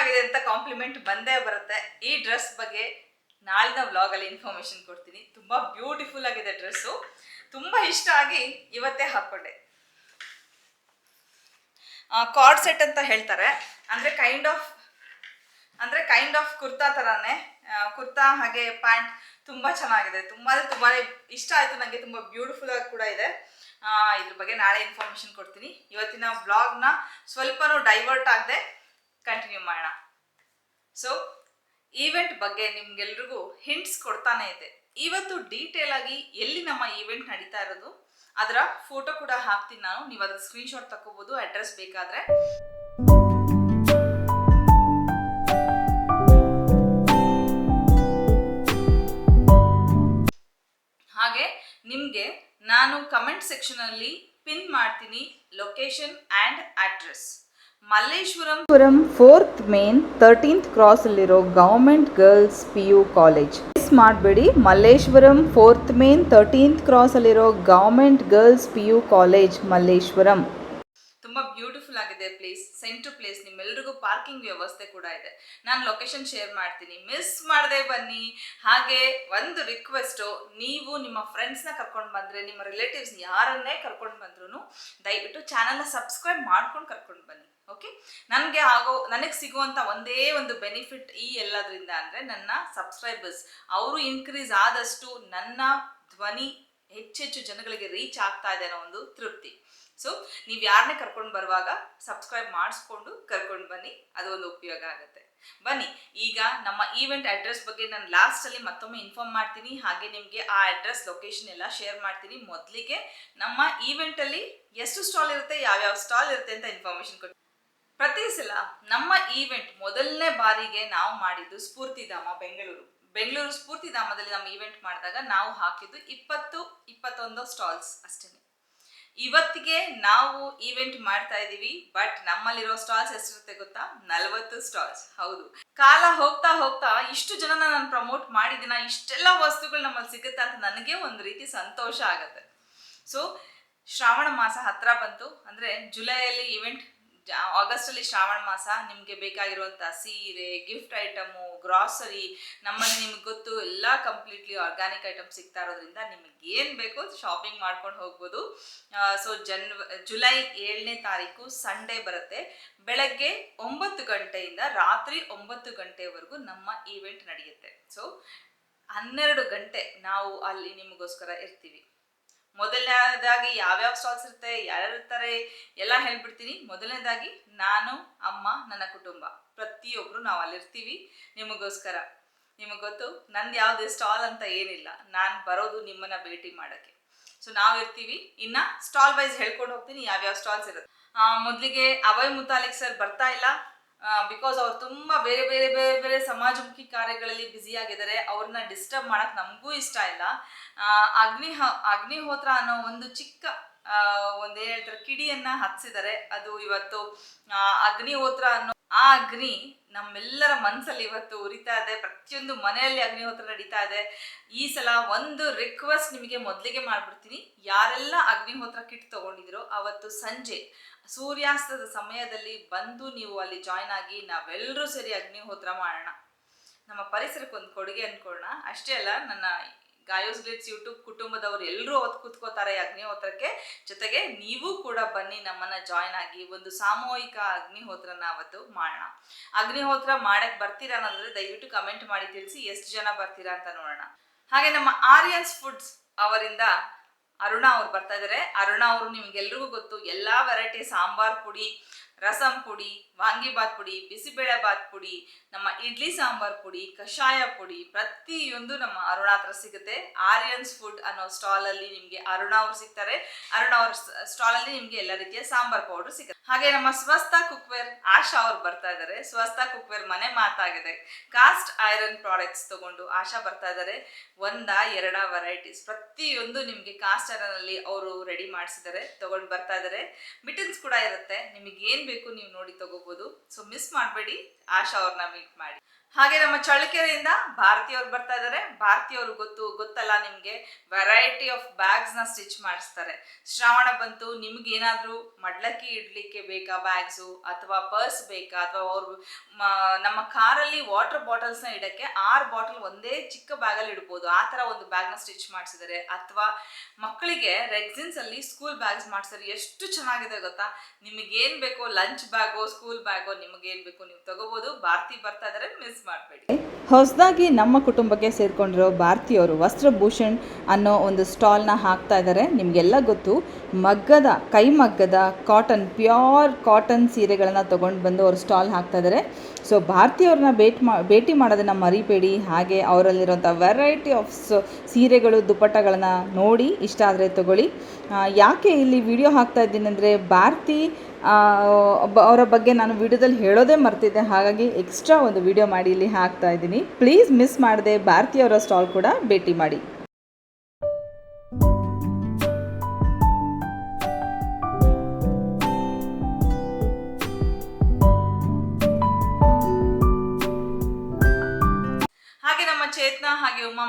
ಚೆನ್ನಾಗಿದೆ ಅಂತ ಕಾಂಪ್ಲಿಮೆಂಟ್ ಬಂದೇ ಬರುತ್ತೆ. ಈ ಡ್ರೆಸ್ ಬಗ್ಗೆ ನಾಳಿನ ವ್ಲಾಗಲ್ಲಿ ಇನ್ಫಾರ್ಮೇಶನ್ ಕೊಡ್ತೀನಿ. ತುಂಬ ಬ್ಯೂಟಿಫುಲ್ ಆಗಿದೆ ಡ್ರೆಸ್ಸು ತುಂಬ ಇಷ್ಟ ಆಗಿ ಇವತ್ತೇ ಹಾಕ್ಕೊಂಡೆ ಕಾರ್ಡ್ ಸೆಟ್ ಅಂತ ಹೇಳ್ತಾರೆ. ಅಂದರೆ ಕೈಂಡ್ ಆಫ್ ಅಂದರೆ ಕೈಂಡ್ ಆಫ್ ಕುರ್ತಾ ಥರನೇ ಕುರ್ತಾ ಹಾಗೆ ಪ್ಯಾಂಟ್ ತುಂಬ ಚೆನ್ನಾಗಿದೆ. ತುಂಬ ಅಂದರೆ ತುಂಬಾ ಇಷ್ಟ ಆಯಿತು. ನನಗೆ ತುಂಬ ಬ್ಯೂಟಿಫುಲ್ ಆಗಿ ಕೂಡ ಇದೆ. ಇದ್ರ ಬಗ್ಗೆ ನಾಳೆ ಇನ್ಫಾರ್ಮೇಶನ್ ಕೊಡ್ತೀನಿ. ಇವತ್ತಿನ ವ್ಲಾಗ್ನ ಸ್ವಲ್ಪನೂ ಡೈವರ್ಟ್ ಆಗದೆ ಕಂಟಿನ್ಯೂ ಮಾಡೋಣ. ಸೊ ಈವೆಂಟ್ ಬಗ್ಗೆ ನಿಮ್ಗೆಲ್ರಿಗೂ ಹಿಂಟ್ಸ್ ಕೊಡ್ತಾನೆ ಇದೆ. ಇವತ್ತು ಡೀಟೇಲ್ ಆಗಿ ಎಲ್ಲಿ ನಮ್ಮ ಈವೆಂಟ್ ನಡೀತಾ ಇರೋದು, ಅದರ ಫೋಟೋ ಕೂಡ ಹಾಕ್ತೀನಿ ನಾನು. ನೀವು ಅದ್ರ ಸ್ಕ್ರೀನ್ಶಾಟ್ ತಗೋಬೋದು ಅಡ್ರೆಸ್ ಬೇಕಾದ್ರೆ. ಹಾಗೆ ನಿಮಗೆ ನಾನು ಕಮೆಂಟ್ ಸೆಕ್ಷನಲ್ಲಿ ಪಿನ್ ಮಾಡ್ತೀನಿ location and address Malleshwaram Puram fourth main thirteenth cross ಅಲ್ಲಿರೋ government girls P U college miss ಮಾಡಬೇಡಿ. Malleshwaram fourth main thirteenth cross ಅಲ್ಲಿರೋ government girls P U college Malleshwaram. ತುಂಬ ಬ್ಯೂಟಿಫುಲ್ ಸೆಂಟ್ರ್ ಪ್ಲೇಸ್ ನಿಮ್ಮೆಲ್ರಿಗೂ parking ವ್ಯವಸ್ಥೆ ಕೂಡ ಇದೆ. ನಾನು ಲೊಕೇಶನ್ ಶೇರ್ ಮಾಡ್ತೀನಿ. ಮಿಸ್ ಮಾಡದೆ ಬನ್ನಿ. ಹಾಗೆ ಒಂದು ರಿಕ್ವೆಸ್ಟು ನೀವು ನಿಮ್ಮ ಫ್ರೆಂಡ್ಸ್ನ ಕರ್ಕೊಂಡು ಬಂದರೆ, ನಿಮ್ಮ ರಿಲೇಟಿವ್ಸ್ ಯಾರನ್ನೇ ಕರ್ಕೊಂಡು ಬಂದ್ರೂ ದಯವಿಟ್ಟು ಚಾನಲ್ನ ಸಬ್ಸ್ಕ್ರೈಬ್ ಮಾಡ್ಕೊಂಡು ಕರ್ಕೊಂಡು ಬನ್ನಿ. ಓಕೆ ನನಗೆ ಆಗೋ, ನನಗೆ ಸಿಗುವಂಥ ಒಂದೇ ಒಂದು ಬೆನಿಫಿಟ್ ಈ ಎಲ್ಲದರಿಂದ ಅಂದರೆ ನನ್ನ ಸಬ್ಸ್ಕ್ರೈಬರ್ಸ್ ಅವರು ಇನ್ಕ್ರೀಸ್ ಆದಷ್ಟು ನನ್ನ ಧ್ವನಿ ಹೆಚ್ಚೆಚ್ಚು ಜನಗಳಿಗೆ ರೀಚ್ ಆಗ್ತಾ ಇದೆ ಅನ್ನೋ ಒಂದು ತೃಪ್ತಿ. ಸೊ ನೀವು ಯಾರನ್ನೇ ಕರ್ಕೊಂಡು ಬರುವಾಗ ಸಬ್ಸ್ಕ್ರೈಬ್ ಮಾಡಿಸ್ಕೊಂಡು ಕರ್ಕೊಂಡು ಬನ್ನಿ ಅದು ಒಂದು ಉಪಯೋಗ ಆಗುತ್ತೆ. ಬನ್ನಿ, ಈಗ ನಮ್ಮ ಈವೆಂಟ್ ಅಡ್ರೆಸ್ ಬಗ್ಗೆ ನಾನು ಲಾಸ್ಟಲ್ಲಿ ಮತ್ತೊಮ್ಮೆ ಇನ್ಫಾರ್ಮ್ ಮಾಡ್ತೀನಿ. ಹಾಗೆ ನಿಮಗೆ ಆ ಅಡ್ರೆಸ್ ಲೊಕೇಶನ್ ಎಲ್ಲ ಶೇರ್ ಮಾಡ್ತೀನಿ. ಮೊದಲಿಗೆ ನಮ್ಮ ಈವೆಂಟಲ್ಲಿ ಎಷ್ಟು ಸ್ಟಾಲ್ ಇರುತ್ತೆ, ಯಾವ್ಯಾವ ಸ್ಟಾಲ್ ಇರುತ್ತೆ ಅಂತ ಇನ್ಫಾರ್ಮೇಶನ್ ಕೊಟ್ಟು ಪ್ರತಿ ಸಲ ನಮ್ಮ ಈವೆಂಟ್ ಮೊದಲನೇ ಬಾರಿಗೆ ನಾವು ಮಾಡಿದ್ದು ಸ್ಫೂರ್ತಿಧಾಮ, ಬೆಂಗಳೂರು. ಬೆಂಗಳೂರು ಸ್ಫೂರ್ತಿಧಾಮದಲ್ಲಿ ನಮ್ಮ ಈವೆಂಟ್ ಮಾಡಿದಾಗ ನಾವು ಹಾಕಿದ್ದು ಇಪ್ಪತ್ತು, ಇಪ್ಪತ್ತೊಂದು ಸ್ಟಾಲ್ಸ್ ಅಷ್ಟೇ ಇವತ್ತಿಗೆ ನಾವು ಈವೆಂಟ್ ಮಾಡ್ತಾ ಇದ್ದೀವಿ ಬಟ್ ನಮ್ಮಲ್ಲಿರೋ ಸ್ಟಾಲ್ಸ್ ಎಷ್ಟಿರುತ್ತೆ ಗೊತ್ತಾ? ನಲ್ವತ್ತು ಸ್ಟಾಲ್ಸ್ ಹೌದು. ಕಾಲ ಹೋಗ್ತಾ ಹೋಗ್ತಾ ಇಷ್ಟು ಜನನ ನಾನು ಪ್ರಮೋಟ್ ಮಾಡಿದಿನ ಇಷ್ಟೆಲ್ಲ ವಸ್ತುಗಳು ನಮ್ಮಲ್ಲಿ ಸಿಗುತ್ತೆ ಅಂತ ನನಗೆ ಒಂದು ರೀತಿ ಸಂತೋಷ ಆಗುತ್ತೆ. ಸೊ ಶ್ರಾವಣ ಮಾಸ ಹತ್ರ ಬಂತು. ಅಂದರೆ ಜುಲೈಯಲ್ಲಿ ಈವೆಂಟ್ ಆಗಸ್ಟಲ್ಲಿ ಶ್ರಾವಣ ಮಾಸ, ನಿಮಗೆ ಬೇಕಾಗಿರುವಂಥ ಸೀರೆ ಗಿಫ್ಟ್ ಐಟಮು ಗ್ರಾಸರಿ ನಮ್ಮಲ್ಲಿ ನಿಮ್ಗೆ ಗೊತ್ತು ಎಲ್ಲ ಕಂಪ್ಲೀಟ್ಲಿ ಆರ್ಗ್ಯಾನಿಕ್ ಐಟಮ್ ಸಿಗ್ತಾ ಇರೋದ್ರಿಂದ ನಿಮಗೆ ಏನು ಬೇಕೋ ಶಾಪಿಂಗ್ ಮಾಡ್ಕೊಂಡು ಹೋಗ್ಬೋದು. ಸೊ ಜನ್ ಜುಲೈ ಏಳನೇ ತಾರೀಕು ಸಂಡೇ ಬರುತ್ತೆ. ಬೆಳಗ್ಗೆ ಒಂಬತ್ತು ಗಂಟೆಯಿಂದ ರಾತ್ರಿ ಒಂಬತ್ತು ಗಂಟೆವರೆಗೂ ನಮ್ಮ ಈವೆಂಟ್ ನಡೆಯುತ್ತೆ. ಸೊ ಹನ್ನೆರಡು ಗಂಟೆ ನಾವು ಅಲ್ಲಿ ನಿಮಗೋಸ್ಕರ ಇರ್ತೀವಿ. ಮೊದಲನೇದಾಗಿ ಯಾವ್ಯಾವ ಸ್ಟಾಲ್ಸ್ ಇರುತ್ತೆ, ಯಾರ್ಯಾರು ಇರ್ತಾರೆ, ಎಲ್ಲ ಹೇಳ್ಬಿಡ್ತೀನಿ. ಮೊದಲನೇದಾಗಿ ನಾನು, ಅಮ್ಮ, ನನ್ನ ಕುಟುಂಬ. ಪ್ರತಿಯೊಬ್ಬರು ನಾವು ಅಲ್ಲಿರ್ತೀವಿ. ನಿಮಗೋಸ್ಕರ. ನಿಮಗೆ ಗೊತ್ತು? ನಂದು ಯಾವುದೇ ಸ್ಟಾಲ್ ಅಂತ ಏನಿಲ್ಲ. ನಾನು ಬರೋದು ನಿಮ್ಮನ್ನ ಭೇಟಿ ಮಾಡೋಕ್ಕೆ. ಸೊ ನಾವು ಇರ್ತೀವಿ. ಇನ್ನ ಸ್ಟಾಲ್ ವೈಸ್ ಹೇಳ್ಕೊಂಡು ಹೋಗ್ತೀನಿ ಯಾವ್ಯಾವ ಸ್ಟಾಲ್ಸ್ ಇರುತ್ತೆ. ಮೊದಲಿಗೆ ಅಭಯ್ ಮುತಾಲಿಕ್ ಸರ್ ಬರ್ತಾ ಇಲ್ಲ. ಬಿಕಾಸ್ ಅವ್ರು ತುಂಬ ಬೇರೆ ಬೇರೆ ಬೇರೆ ಬೇರೆ ಸಮಾಜಮುಖಿ ಕಾರ್ಯಗಳಲ್ಲಿ ಬ್ಯುಸಿ ಆಗಿದ್ದಾರೆ. ಅವ್ರನ್ನ ಡಿಸ್ಟರ್ಬ್ ಮಾಡಕ್ ನಮಗೂ ಇಷ್ಟ ಇಲ್ಲ. ಅಗ್ನಿ ಅಗ್ನಿ ಅಗ್ನಿಹೋತ್ರ ಅನ್ನೋ ಒಂದು ಚಿಕ್ಕ ಒಂದು ಹೇಳ್ತಾರೆ, ಕಿಡಿಯನ್ನ ಹತ್ಸಿದ್ದಾರೆ. ಅದು ಇವತ್ತು ಅಗ್ನಿಹೋತ್ರ ಅನ್ನೋ, ಆ ಅಗ್ನಿ ನಮ್ಮೆಲ್ಲರ ಮನಸ್ಸಲ್ಲಿ ಇವತ್ತು ಉರಿತಾ ಇದೆ. ಪ್ರತಿಯೊಂದು ಮನೆಯಲ್ಲಿ ಅಗ್ನಿಹೋತ್ರ ನಡೀತಾ ಇದೆ. ಈ ಸಲ ಒಂದು ರಿಕ್ವೆಸ್ಟ್ ನಿಮಗೆ ಮೊದಲಿಗೆ ಮಾಡ್ಬಿಡ್ತೀನಿ. ಯಾರೆಲ್ಲ ಅಗ್ನಿಹೋತ್ರ ಕಿಟ್ ತಗೊಂಡಿದ್ರು, ಅವತ್ತು ಸಂಜೆ ಸೂರ್ಯಾಸ್ತದ ಸಮಯದಲ್ಲಿ ಬಂದು ನೀವು ಅಲ್ಲಿ ಜಾಯ್ನ್ ಆಗಿ ನಾವೆಲ್ಲರೂ ಸೇರಿ ಅಗ್ನಿಹೋತ್ರ ಮಾಡೋಣ. ನಮ್ಮ ಪರಿಸರಕ್ಕೆ ಒಂದು ಕೊಡುಗೆ ಅನ್ಕೊಳ್ಳೋಣ. ಅಷ್ಟೇ ಅಲ್ಲ, ನನ್ನ ಗಾಯೋಸ್ ಗ್ಲಿಟ್ಸ್ ಯೂಟ್ಯೂಬ್ ಕುಟುಂಬದವರು ಎಲ್ಲರೂ ಅವತ್ತು ಕೂತ್ಕೋತಾರೆ ಅಗ್ನಿಹೋತ್ರಕ್ಕೆ. ಜೊತೆಗೆ ನೀವು ಕೂಡ ಬನ್ನಿ, ನಮ್ಮನ್ನ ಜಾಯ್ನ್ ಆಗಿ ಒಂದು ಸಾಮೂಹಿಕ ಅಗ್ನಿಹೋತ್ರನ ಅವತ್ತು ಮಾಡೋಣ. ಅಗ್ನಿಹೋತ್ರ ಮಾಡಕ್ ಬರ್ತೀರಾ ಅನ್ನೋದ್ರೆ ದಯವಿಟ್ಟು ಕಮೆಂಟ್ ಮಾಡಿ ತಿಳಿಸಿ, ಎಷ್ಟು ಜನ ಬರ್ತೀರಾ ಅಂತ ನೋಡೋಣ. ಹಾಗೆ ನಮ್ಮ ಆರ್ಯನ್ಸ್ ಫುಡ್ಸ್ ಅವರಿಂದ ಅರುಣ ಅವ್ರು ಬರ್ತಾ ಇದ್ದಾರೆ ಅರುಣ ಅವರು ನಿಮ್ಗೆಲ್ರಿಗೂ ಗೊತ್ತು ಎಲ್ಲಾ ವೆರೈಟಿ ಸಾಂಬಾರ್ ಪುಡಿ ರಸಂ ಪುಡಿ ವಾಂಗಿಬಾತ್ ಪುಡಿ ಬಿಸಿಬೇಳೆ ಬಾತ್ ಪುಡಿ, ನಮ್ಮ ಇಡ್ಲಿ ಸಾಂಬಾರ್ ಪುಡಿ, ಕಷಾಯ ಪುಡಿ, ಪ್ರತಿಯೊಂದು ನಮ್ಮ ಅರುಣ ಹತ್ರ ಸಿಗುತ್ತೆ. ಆರ್ಯನ್ಸ್ ಫುಡ್ ಅನ್ನೋ ಸ್ಟಾಲ್ ಅಲ್ಲಿ ನಿಮ್ಗೆ ಅರುಣ ಅವ್ರು ಸಿಗ್ತಾರೆ. ಅರುಣ ಅವ್ರ ಸ್ಟಾಲ್ ಅಲ್ಲಿ ನಿಮ್ಗೆ ಎಲ್ಲ ರೀತಿಯ ಸಾಂಬಾರ್ ಪೌಡರ್ ಸಿಗುತ್ತೆ. ಹಾಗೆ ನಮ್ಮ ಸ್ವಸ್ಥ ಕುಕ್ವೇರ್ ಆಶಾ ಅವ್ರು ಬರ್ತಾ ಇದ್ದಾರೆ. ಸ್ವಸ್ಥ ಕುಕ್ವೇರ್ ಮನೆ ಮಾತಾಗಿದೆ. ಕಾಸ್ಟ್ ಐರನ್ ಪ್ರಾಡಕ್ಟ್ಸ್ ತಗೊಂಡು ಆಶಾ ಬರ್ತಾ ಇದ್ದಾರೆ. ಒಂದ ಎರಡ ವೆರೈಟೀಸ್ ಪ್ರತಿಯೊಂದು ನಿಮ್ಗೆ ಕಾಸ್ಟ್ ಐರನ್ ಅಲ್ಲಿ ಅವರು ರೆಡಿ ಮಾಡಿಸಿದ್ದಾರೆ. ತಗೊಂಡು ಬರ್ತಾ ಇದ್ದಾರೆ. ಮಿಟನ್ಸ್ ಕೂಡ ಇರುತ್ತೆ. ನಿಮಗೆ ಏನ್ ಬೇಕು ನೀವು ನೋಡಿ ತಗೋಬಹುದು ಸೊ ಮಿಸ್ ಮಾಡಬೇಡಿ. ಆಶಾ ಅವ್ರನ್ನ ಮೀಟ್ ಮಾಡಿ. ಹಾಗೆ ನಮ್ಮ ಚಳ್ಳಕೆರೆಯಿಂದ ಭಾರತೀಯವ್ರು ಬರ್ತಾ ಇದ್ದಾರೆ ಭಾರತೀಯವ್ರು ಗೊತ್ತು, ಗೊತ್ತಲ್ಲ ನಿಮಗೆ? ವೆರೈಟಿ ಆಫ್ ಬ್ಯಾಗ್ಸ್ನ ಸ್ಟಿಚ್ ಮಾಡಿಸ್ತಾರೆ. ಶ್ರಾವಣ ಬಂತು, ನಿಮ್ಗೆ ಏನಾದರೂ ಮಡ್ಲಕ್ಕಿ ಇಡ್ಲಿಕ್ಕೆ ಬೇಕಾ ಬ್ಯಾಗ್ಸು ಅಥವಾ ಪರ್ಸ್ ಬೇಕಾ? ಅಥವಾ ಅವ್ರು ನಮ್ಮ ಕಾರಲ್ಲಿ ವಾಟರ್ ಬಾಟಲ್ಸ್ನ ಇಡಕ್ಕೆ ಆರು ಬಾಟಲ್ ಒಂದೇ ಚಿಕ್ಕ ಬ್ಯಾಗಲ್ಲಿ ಇಡ್ಬೋದು. ಆ ತರ ಒಂದು ಬ್ಯಾಗ್ನ ಸ್ಟಿಚ್ ಮಾಡಿಸಿದ್ದಾರೆ ಅಥವಾ ಮಕ್ಕಳಿಗೆ ರೆಗ್ಸಿನ್ಸಲ್ಲಿ ಸ್ಕೂಲ್ ಬ್ಯಾಗ್ಸ್ ಮಾಡಿಸಿದ್ರೆ ಎಷ್ಟು ಚೆನ್ನಾಗಿದೆ ಗೊತ್ತಾ? ನಿಮಗೇನು ಬೇಕೋ ಲಂಚ್ ಬ್ಯಾಗೋ ಸ್ಕೂಲ್ ಬ್ಯಾಗೋ ನಿಮಗೇನು ಬೇಕೋ ನೀವು ತಗೋಬೋದು. ಭಾರತಿ ಬರ್ತಾ ಇದ್ದಾರೆ ಮಿಸ್ ಹೊಸದಾಗಿ ನಮ್ಮ ಕುಟುಂಬಕ್ಕೆ ಸೇರಿಕೊಂಡಿರೋ ಭಾರತೀಯವರು ವಸ್ತ್ರಭೂಷಣ್ ಅನ್ನೋ ಒಂದು ಸ್ಟಾಲ್ನ ಹಾಕ್ತಾ ಇದ್ದಾರೆ ನಿಮಗೆಲ್ಲ ಗೊತ್ತು, ಮಗ್ಗದ, ಕೈಮಗ್ಗದ ಕಾಟನ್ ಪ್ಯೂರ್ ಕಾಟನ್ ಸೀರೆಗಳನ್ನು ತೊಗೊಂಡು ಬಂದು ಅವರು ಸ್ಟಾಲ್ ಹಾಕ್ತಾ ಇದ್ದಾರೆ ಸೊ ಭಾರತೀಯವ್ರನ್ನ ಭೇಟಿ ಮಾ, ಭೇಟಿ ಮಾಡೋದನ್ನು ಮರಿಬೇಡಿ. ಹಾಗೆ ಅವರಲ್ಲಿರುವಂಥ ವೆರೈಟಿ ಆಫ್ ಸೀರೆಗಳು ದುಪ್ಪಟ್ಟಗಳನ್ನು ನೋಡಿ ಇಷ್ಟ ಆದರೆ ತಗೊಳ್ಳಿ. ಯಾಕೆ ಇಲ್ಲಿ ವಿಡಿಯೋ ಹಾಕ್ತಾ ಇದ್ದೀನಿ ಅಂದರೆ ಭಾರತಿ ಅವರ ಬಗ್ಗೆ ನಾನು ವಿಡಿಯೋದಲ್ಲಿ ಹೇಳೋದೇ ಮರ್ತಿದ್ದೆ. ಹಾಗಾಗಿ ಎಕ್ಸ್ಟ್ರಾ ಒಂದು ವಿಡಿಯೋ ಮಾಡಿ ಇಲ್ಲಿ ಹಾಕ್ತಾ ಇದ್ದೀನಿ. ಪ್ಲೀಸ್ ಮಿಸ್ ಮಾಡದೆ ಭಾರತೀಯವರ ಸ್ಟಾಲ್ ಕೂಡ ಭೇಟಿ ಮಾಡಿ.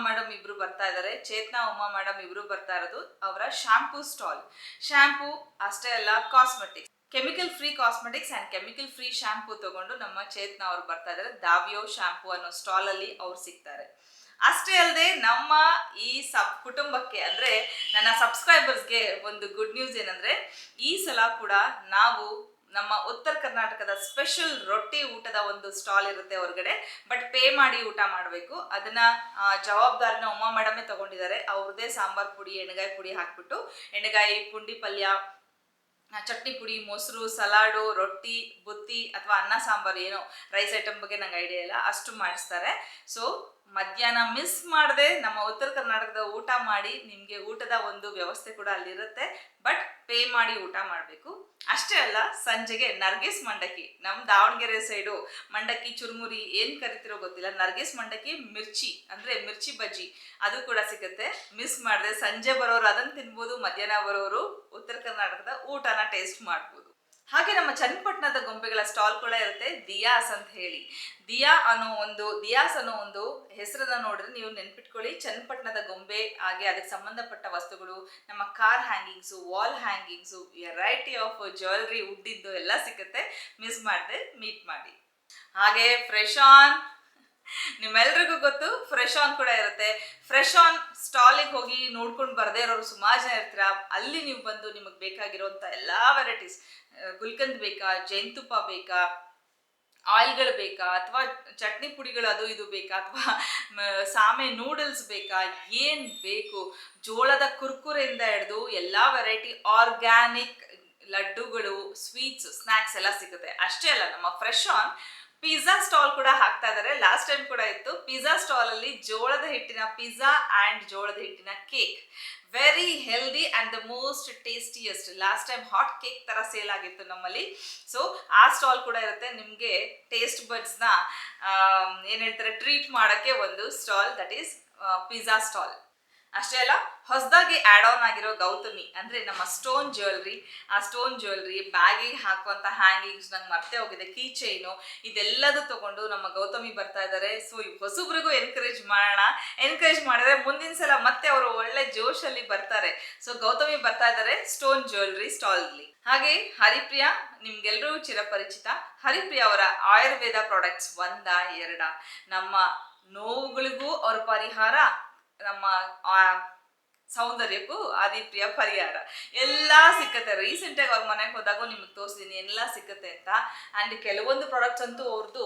ಮೇಡಮ್ ಇಬ್ರು ಬರ್ತಾ ಇದ್ದಾರೆ ಚೇತನಾ, ಉಮಾ ಮೇಡಮ್ ಇಬ್ರು ಬರ್ತಾ ಇರೋದು. ಅವರ ಶಾಂಪೂ ಸ್ಟಾಲ್ ಶಾಂಪೂ ಅಷ್ಟೇ ಅಲ್ಲ cosmetics chemical free cosmetics and chemical free shampoo ತಗೊಂಡು ನಮ್ಮ ಚೇತನಾ ಅವ್ರು ಬರ್ತಾ ಇದ್ದಾರೆ ದಾವಿಯೋ ಶಾಂಪೂ ಅನ್ನೋ ಸ್ಟಾಲ್ ಅಲ್ಲಿ ಅವ್ರು ಸಿಗ್ತಾರೆ. ಅಷ್ಟೇ ಅಲ್ಲದೆ ನಮ್ಮ ಈ ಸಬ್, ಕುಟುಂಬಕ್ಕೆ ಅಂದ್ರೆ ನನ್ನ ಸಬ್ಸ್ಕ್ರೈಬರ್ಸ್ಗೆ ಒಂದು ಗುಡ್ ನ್ಯೂಸ್ ಏನಂದ್ರೆ, ಈ ಸಲ ಕೂಡ ನಾವು ನಮ್ಮ ಉತ್ತರ ಕರ್ನಾಟಕದ ಸ್ಪೆಷಲ್ ರೊಟ್ಟಿ ಊಟದ ಒಂದು ಸ್ಟಾಲ್ ಇರುತ್ತೆ ಹೊರಗಡೆ. ಬಟ್ ಪೇ ಮಾಡಿ ಊಟ ಮಾಡಬೇಕು. ಅದನ್ನ ಜವಾಬ್ದಾರಿನ ಉಮಾ ಮೇಡಮೇ ತಗೊಂಡಿದ್ದಾರೆ. ಅವ್ರದ್ದೇ ಸಾಂಬಾರ್ ಪುಡಿ ಎಣ್ಣೆಗಾಯಿ ಪುಡಿ ಹಾಕ್ಬಿಟ್ಟು. ಎಣ್ಣೆಗಾಯಿ ಪುಂಡಿ ಪಲ್ಯ ಚಟ್ನಿ ಪುಡಿ, ಮೊಸರು, ಸಲಾಡು, ರೊಟ್ಟಿ, ಬುತ್ತಿ ಅಥವಾ ಅನ್ನ, ಸಾಂಬಾರು ಏನೋ. ರೈಸ್ ಐಟಮ್ ಬಗ್ಗೆ ನಂಗೆ ಐಡಿಯಾ ಇಲ್ಲ. ಅಷ್ಟು ಮಾಡಿಸ್ತಾರೆ. ಸೊ ಮಧ್ಯಾಹ್ನ ಮಿಸ್ ಮಾಡದೆ ನಮ್ಮ ಉತ್ತರ ಕರ್ನಾಟಕದ ಊಟ ಮಾಡಿ ನಿಮಗೆ ಊಟದ ಒಂದು ವ್ಯವಸ್ಥೆ ಕೂಡ ಅಲ್ಲಿರುತ್ತೆ. ಬಟ್ ಪೇ ಮಾಡಿ ಊಟ ಮಾಡಬೇಕು. ಅಷ್ಟೇ ಅಲ್ಲ, ಸಂಜೆಗೆ ನರ್ಗಿಸ್ ಮಂಡಕ್ಕಿ ನಮ್ಮ ದಾವಣಗೆರೆ ಸೈಡು ಮಂಡಕ್ಕಿ, ಚುರುಮುರಿ ಏನು ಕರಿತಿರೋ ಗೊತ್ತಿಲ್ಲ. ನರ್ಗಿಸ್ ಮಂಡಕ್ಕಿ, ಮಿರ್ಚಿ, ಅಂದರೆ ಮಿರ್ಚಿ ಬಜ್ಜಿ, ಅದು ಕೂಡ ಸಿಗುತ್ತೆ. ಮಿಸ್ ಮಾಡಿದೆ, ಸಂಜೆ ಬರೋರು ಅದನ್ನು ತಿನ್ಬೋದು, ಮಧ್ಯಾಹ್ನ ಬರೋರು ಉತ್ತರ ಕರ್ನಾಟಕದ ಊಟನ ಟೇಸ್ಟ್ ಮಾಡ್ಬೋದು. ಹಾಗೆ ನಮ್ಮ ಚನ್ನಪಟ್ಟಣದ ಗೊಂಬೆಗಳ ಸ್ಟಾಲ್ ಕೂಡ ಇರುತ್ತೆ. ದಿಯಾಸ್ ಅಂತ ಹೇಳಿ. ದಿಯಾ ಅನ್ನೋ ಒಂದು, ದಿಯಾಸ್ ಅನ್ನೋ ಒಂದು ಹೆಸರನ್ನ ನೋಡಿದ್ರೆ ನೀವು ನೆನ್ಪಿಟ್ಕೊಳ್ಳಿ. ಚನ್ನಪಟ್ಟಣದ ಗೊಂಬೆ ಹಾಗೆ ಅದಕ್ಕೆ ಸಂಬಂಧಪಟ್ಟ ವಸ್ತುಗಳು, ನಮ್ಮ car hangings wall hangings variety of jewellery ಉಡ್ಡಿದ್ದು ಎಲ್ಲ ಸಿಗುತ್ತೆ. ಮಿಸ್ ಮಾಡದೆ ಮೀಟ್ ಮಾಡಿ. ಹಾಗೆ ಫ್ರೆಶ್ ಆನ್ ನಿಮ್ಮೆಲ್ರಿಗೂ ಗೊತ್ತು ಫ್ರೆಶ್ ಆನ್ ಕೂಡ ಇರುತ್ತೆ. ಫ್ರೆಶ್ ಆನ್ ಸ್ಟಾಲಿಗೆ ಹೋಗಿ ನೋಡ್ಕೊಂಡು ಬರದೇ ಇರೋರು ಸುಮಾರು ಜನ ಇರ್ತೀರ? ಅಲ್ಲಿ ನೀವು ಬಂದು ನಿಮಗೆ ಬೇಕಾಗಿರೋಂಥ ಎಲ್ಲ ವೆರೈಟೀಸ್ ಗುಲ್ಕಂದ್ ಬೇಕಾ, ಜೇನುತುಪ್ಪ ಬೇಕಾ, ಆಯಿಲ್ಗಳು ಬೇಕಾ, ಅಥವಾ ಚಟ್ನಿ ಪುಡಿಗಳು ಅದು ಇದು ಬೇಕಾ, ಅಥವಾ ಸಾಮೆ ನೂಡಲ್ಸ್ ಬೇಕಾ, ಏನು ಬೇಕು? ಜೋಳದ ಕುರ್ಕುರೆಯಿಂದ ಹಿಡಿದು ಎಲ್ಲ ವೆರೈಟಿ ಆರ್ಗ್ಯಾನಿಕ್ ಲಡ್ಡುಗಳು ಸ್ವೀಟ್ಸ್ ಸ್ನ್ಯಾಕ್ಸ್ ಎಲ್ಲ ಸಿಗುತ್ತೆ. ಅಷ್ಟೇ ಅಲ್ಲ, ನಮ್ಮ ಫ್ರೆಶ್ ಆನ್ ಪಿಜ್ಜಾ ಸ್ಟಾಲ್ ಕೂಡ ಹಾಕ್ತಾ ಇದ್ದಾರೆ ಲಾಸ್ಟ್ ಟೈಮ್ ಕೂಡ ಇತ್ತು. ಪಿಜ್ಜಾ ಸ್ಟಾಲ್ ಅಲ್ಲಿ ಜೋಳದ ಹಿಟ್ಟಿನ ಪಿಜ್ಜಾ ಅಂಡ್ ಜೋಳದ ಹಿಟ್ಟಿನ cake. Very healthy and the most tastiest last time hot cake ತರ ಸೇಲ್ ಆಗಿತ್ತು ನಮ್ಮಲ್ಲಿ. ಸೊ ಆ ಸ್ಟಾಲ್ ಕೂಡ ಇರುತ್ತೆ. ನಿಮಗೆ ಟೇಸ್ಟ್ ಬಡ್ಸ್ನ ಏನ್ ಹೇಳ್ತಾರೆ ಟ್ರೀಟ್ ಮಾಡೋಕ್ಕೆ ಒಂದು stall that is pizza stall ಅಷ್ಟೇ ಅಲ್ಲ, ಹೊಸದಾಗಿ ಆ್ಯಡ್ ಆನ್ ಆಗಿರೋ ಗೌತಮಿ, ಅಂದರೆ ನಮ್ಮ ಸ್ಟೋನ್ ಜ್ಯುವೆಲ್ರಿ ಆ ಸ್ಟೋನ್ ಜ್ಯುವೆಲ್ರಿ ಬ್ಯಾಗಿಗೆ ಹಾಕುವಂಥ ಹ್ಯಾಂಗಿಂಗ್ಸ್ ನಂಗೆ ಮರ್ತೆ ಹೋಗಿದೆ ಕೀ ಚೈನು ಇದೆಲ್ಲದೂ ತೊಗೊಂಡು ನಮ್ಮ ಗೌತಮಿ ಬರ್ತಾ ಇದ್ದಾರೆ ಸೊ ಹೊಸಬ್ರಿಗೂ ಎನ್ಕರೇಜ್ ಮಾಡೋಣ. ಎನ್ಕರೇಜ್ ಮಾಡಿದ್ರೆ ಮುಂದಿನ ಸಲ ಮತ್ತೆ ಅವರು ಒಳ್ಳೆ ಜೋಶಲ್ಲಿ ಬರ್ತಾರೆ. ಸೊ ಗೌತಮಿ ಬರ್ತಾ ಇದ್ದಾರೆ ಸ್ಟೋನ್ ಜ್ಯುವೆಲ್ರಿ ಸ್ಟಾಲ್ಲಿ ಹಾಗೆ ಹರಿಪ್ರಿಯಾ ನಿಮ್ಗೆಲ್ಲರೂ ಚಿರಪರಿಚಿತ. ಹರಿಪ್ರಿಯಾ ಅವರ ಆಯುರ್ವೇದ ಪ್ರಾಡಕ್ಟ್ಸ್ ಒಂದ ಎರಡ? ನಮ್ಮ ನೋವುಗಳಿಗೂ ಅವರ ಪರಿಹಾರ ನಮ್ಮ ಸೌಂದರ್ಯಕ್ಕೂ ಆದಿಪ್ರಿಯ ಪರಿಹಾರ. ಎಲ್ಲ ಸಿಕ್ಕತ್ತೆ. ರೀಸೆಂಟಾಗಿ ಅವ್ರ ಮನೆಗೆ ಹೋದಾಗ ನಿಮಗೆ ತೋರಿಸಿದ್ದೀನಿ ಎಲ್ಲ ಸಿಕ್ಕತ್ತೆ ಅಂತ. ಆ್ಯಂಡ್ ಕೆಲವೊಂದು ಪ್ರಾಡಕ್ಟ್ಸ್ ಅಂತೂ ಅವ್ರದ್ದು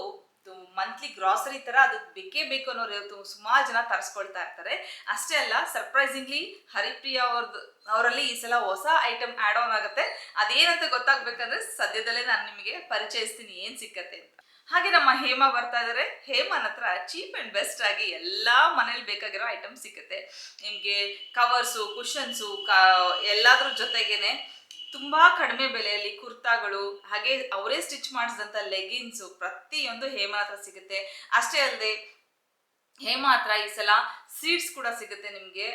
ಮಂತ್ಲಿ ಗ್ರಾಸರಿ ಥರ ಅದು ಬೇಕೇ ಬೇಕು ಅನ್ನೋರು ಸುಮಾರು ಜನ ತರಿಸ್ಕೊಳ್ತಾ ಇರ್ತಾರೆ. ಅಷ್ಟೇ ಅಲ್ಲ ಸರ್ಪ್ರೈಸಿಂಗ್ಲಿ ಹರಿಪ್ರಿಯ ಅವ್ರದ್ದು ಅವರಲ್ಲಿ ಈ ಸಲ ಹೊಸ ಐಟಮ್ ಆ್ಯಡ್ ಆನ್ ಆಗುತ್ತೆ. ಅದೇನಂತ ಗೊತ್ತಾಗ್ಬೇಕಂದ್ರೆ ಸದ್ಯದಲ್ಲೇ ನಾನು ನಿಮಗೆ ಪರಿಚಯಿಸ್ತೀನಿ, ಏನು ಸಿಕ್ಕತ್ತೆ ಅಂತ. ಹಾಗೆ ನಮ್ಮ ಹೇಮ ಬರ್ತಾ ಇದ್ದಾರೆ ಹೇಮನ್ ಹತ್ರ ಚೀಪ್ ಅಂಡ್ ಬೆಸ್ಟ್ ಆಗಿ ಎಲ್ಲಾ ಮನೇಲಿ ಬೇಕಾಗಿರೋ ಐಟಮ್ ಸಿಗುತ್ತೆ ನಿಮಗೆ ಕವರ್ಸು ಕುಷನ್ಸು ಕಾ, ಎಲ್ಲಾದ್ರ ಜೊತೆಗೇನೆ ತುಂಬಾ ಕಡಿಮೆ ಬೆಲೆಯಲ್ಲಿ ಕುರ್ತಾಗಳು, ಹಾಗೆ ಅವರೇ ಸ್ಟಿಚ್ ಮಾಡಿಸಿದಂಥ ಲೆಗಿನ್ಸು ಪ್ರತಿಯೊಂದು ಹೇಮನ್ ಹತ್ರ ಸಿಗುತ್ತೆ ಅಷ್ಟೇ ಅಲ್ಲದೆ ಹೇಮ ಹತ್ರ ಈ ಸಲ ಸೀಡ್ಸ್ ಕೂಡ ಸಿಗುತ್ತೆ ನಿಮಗೆ.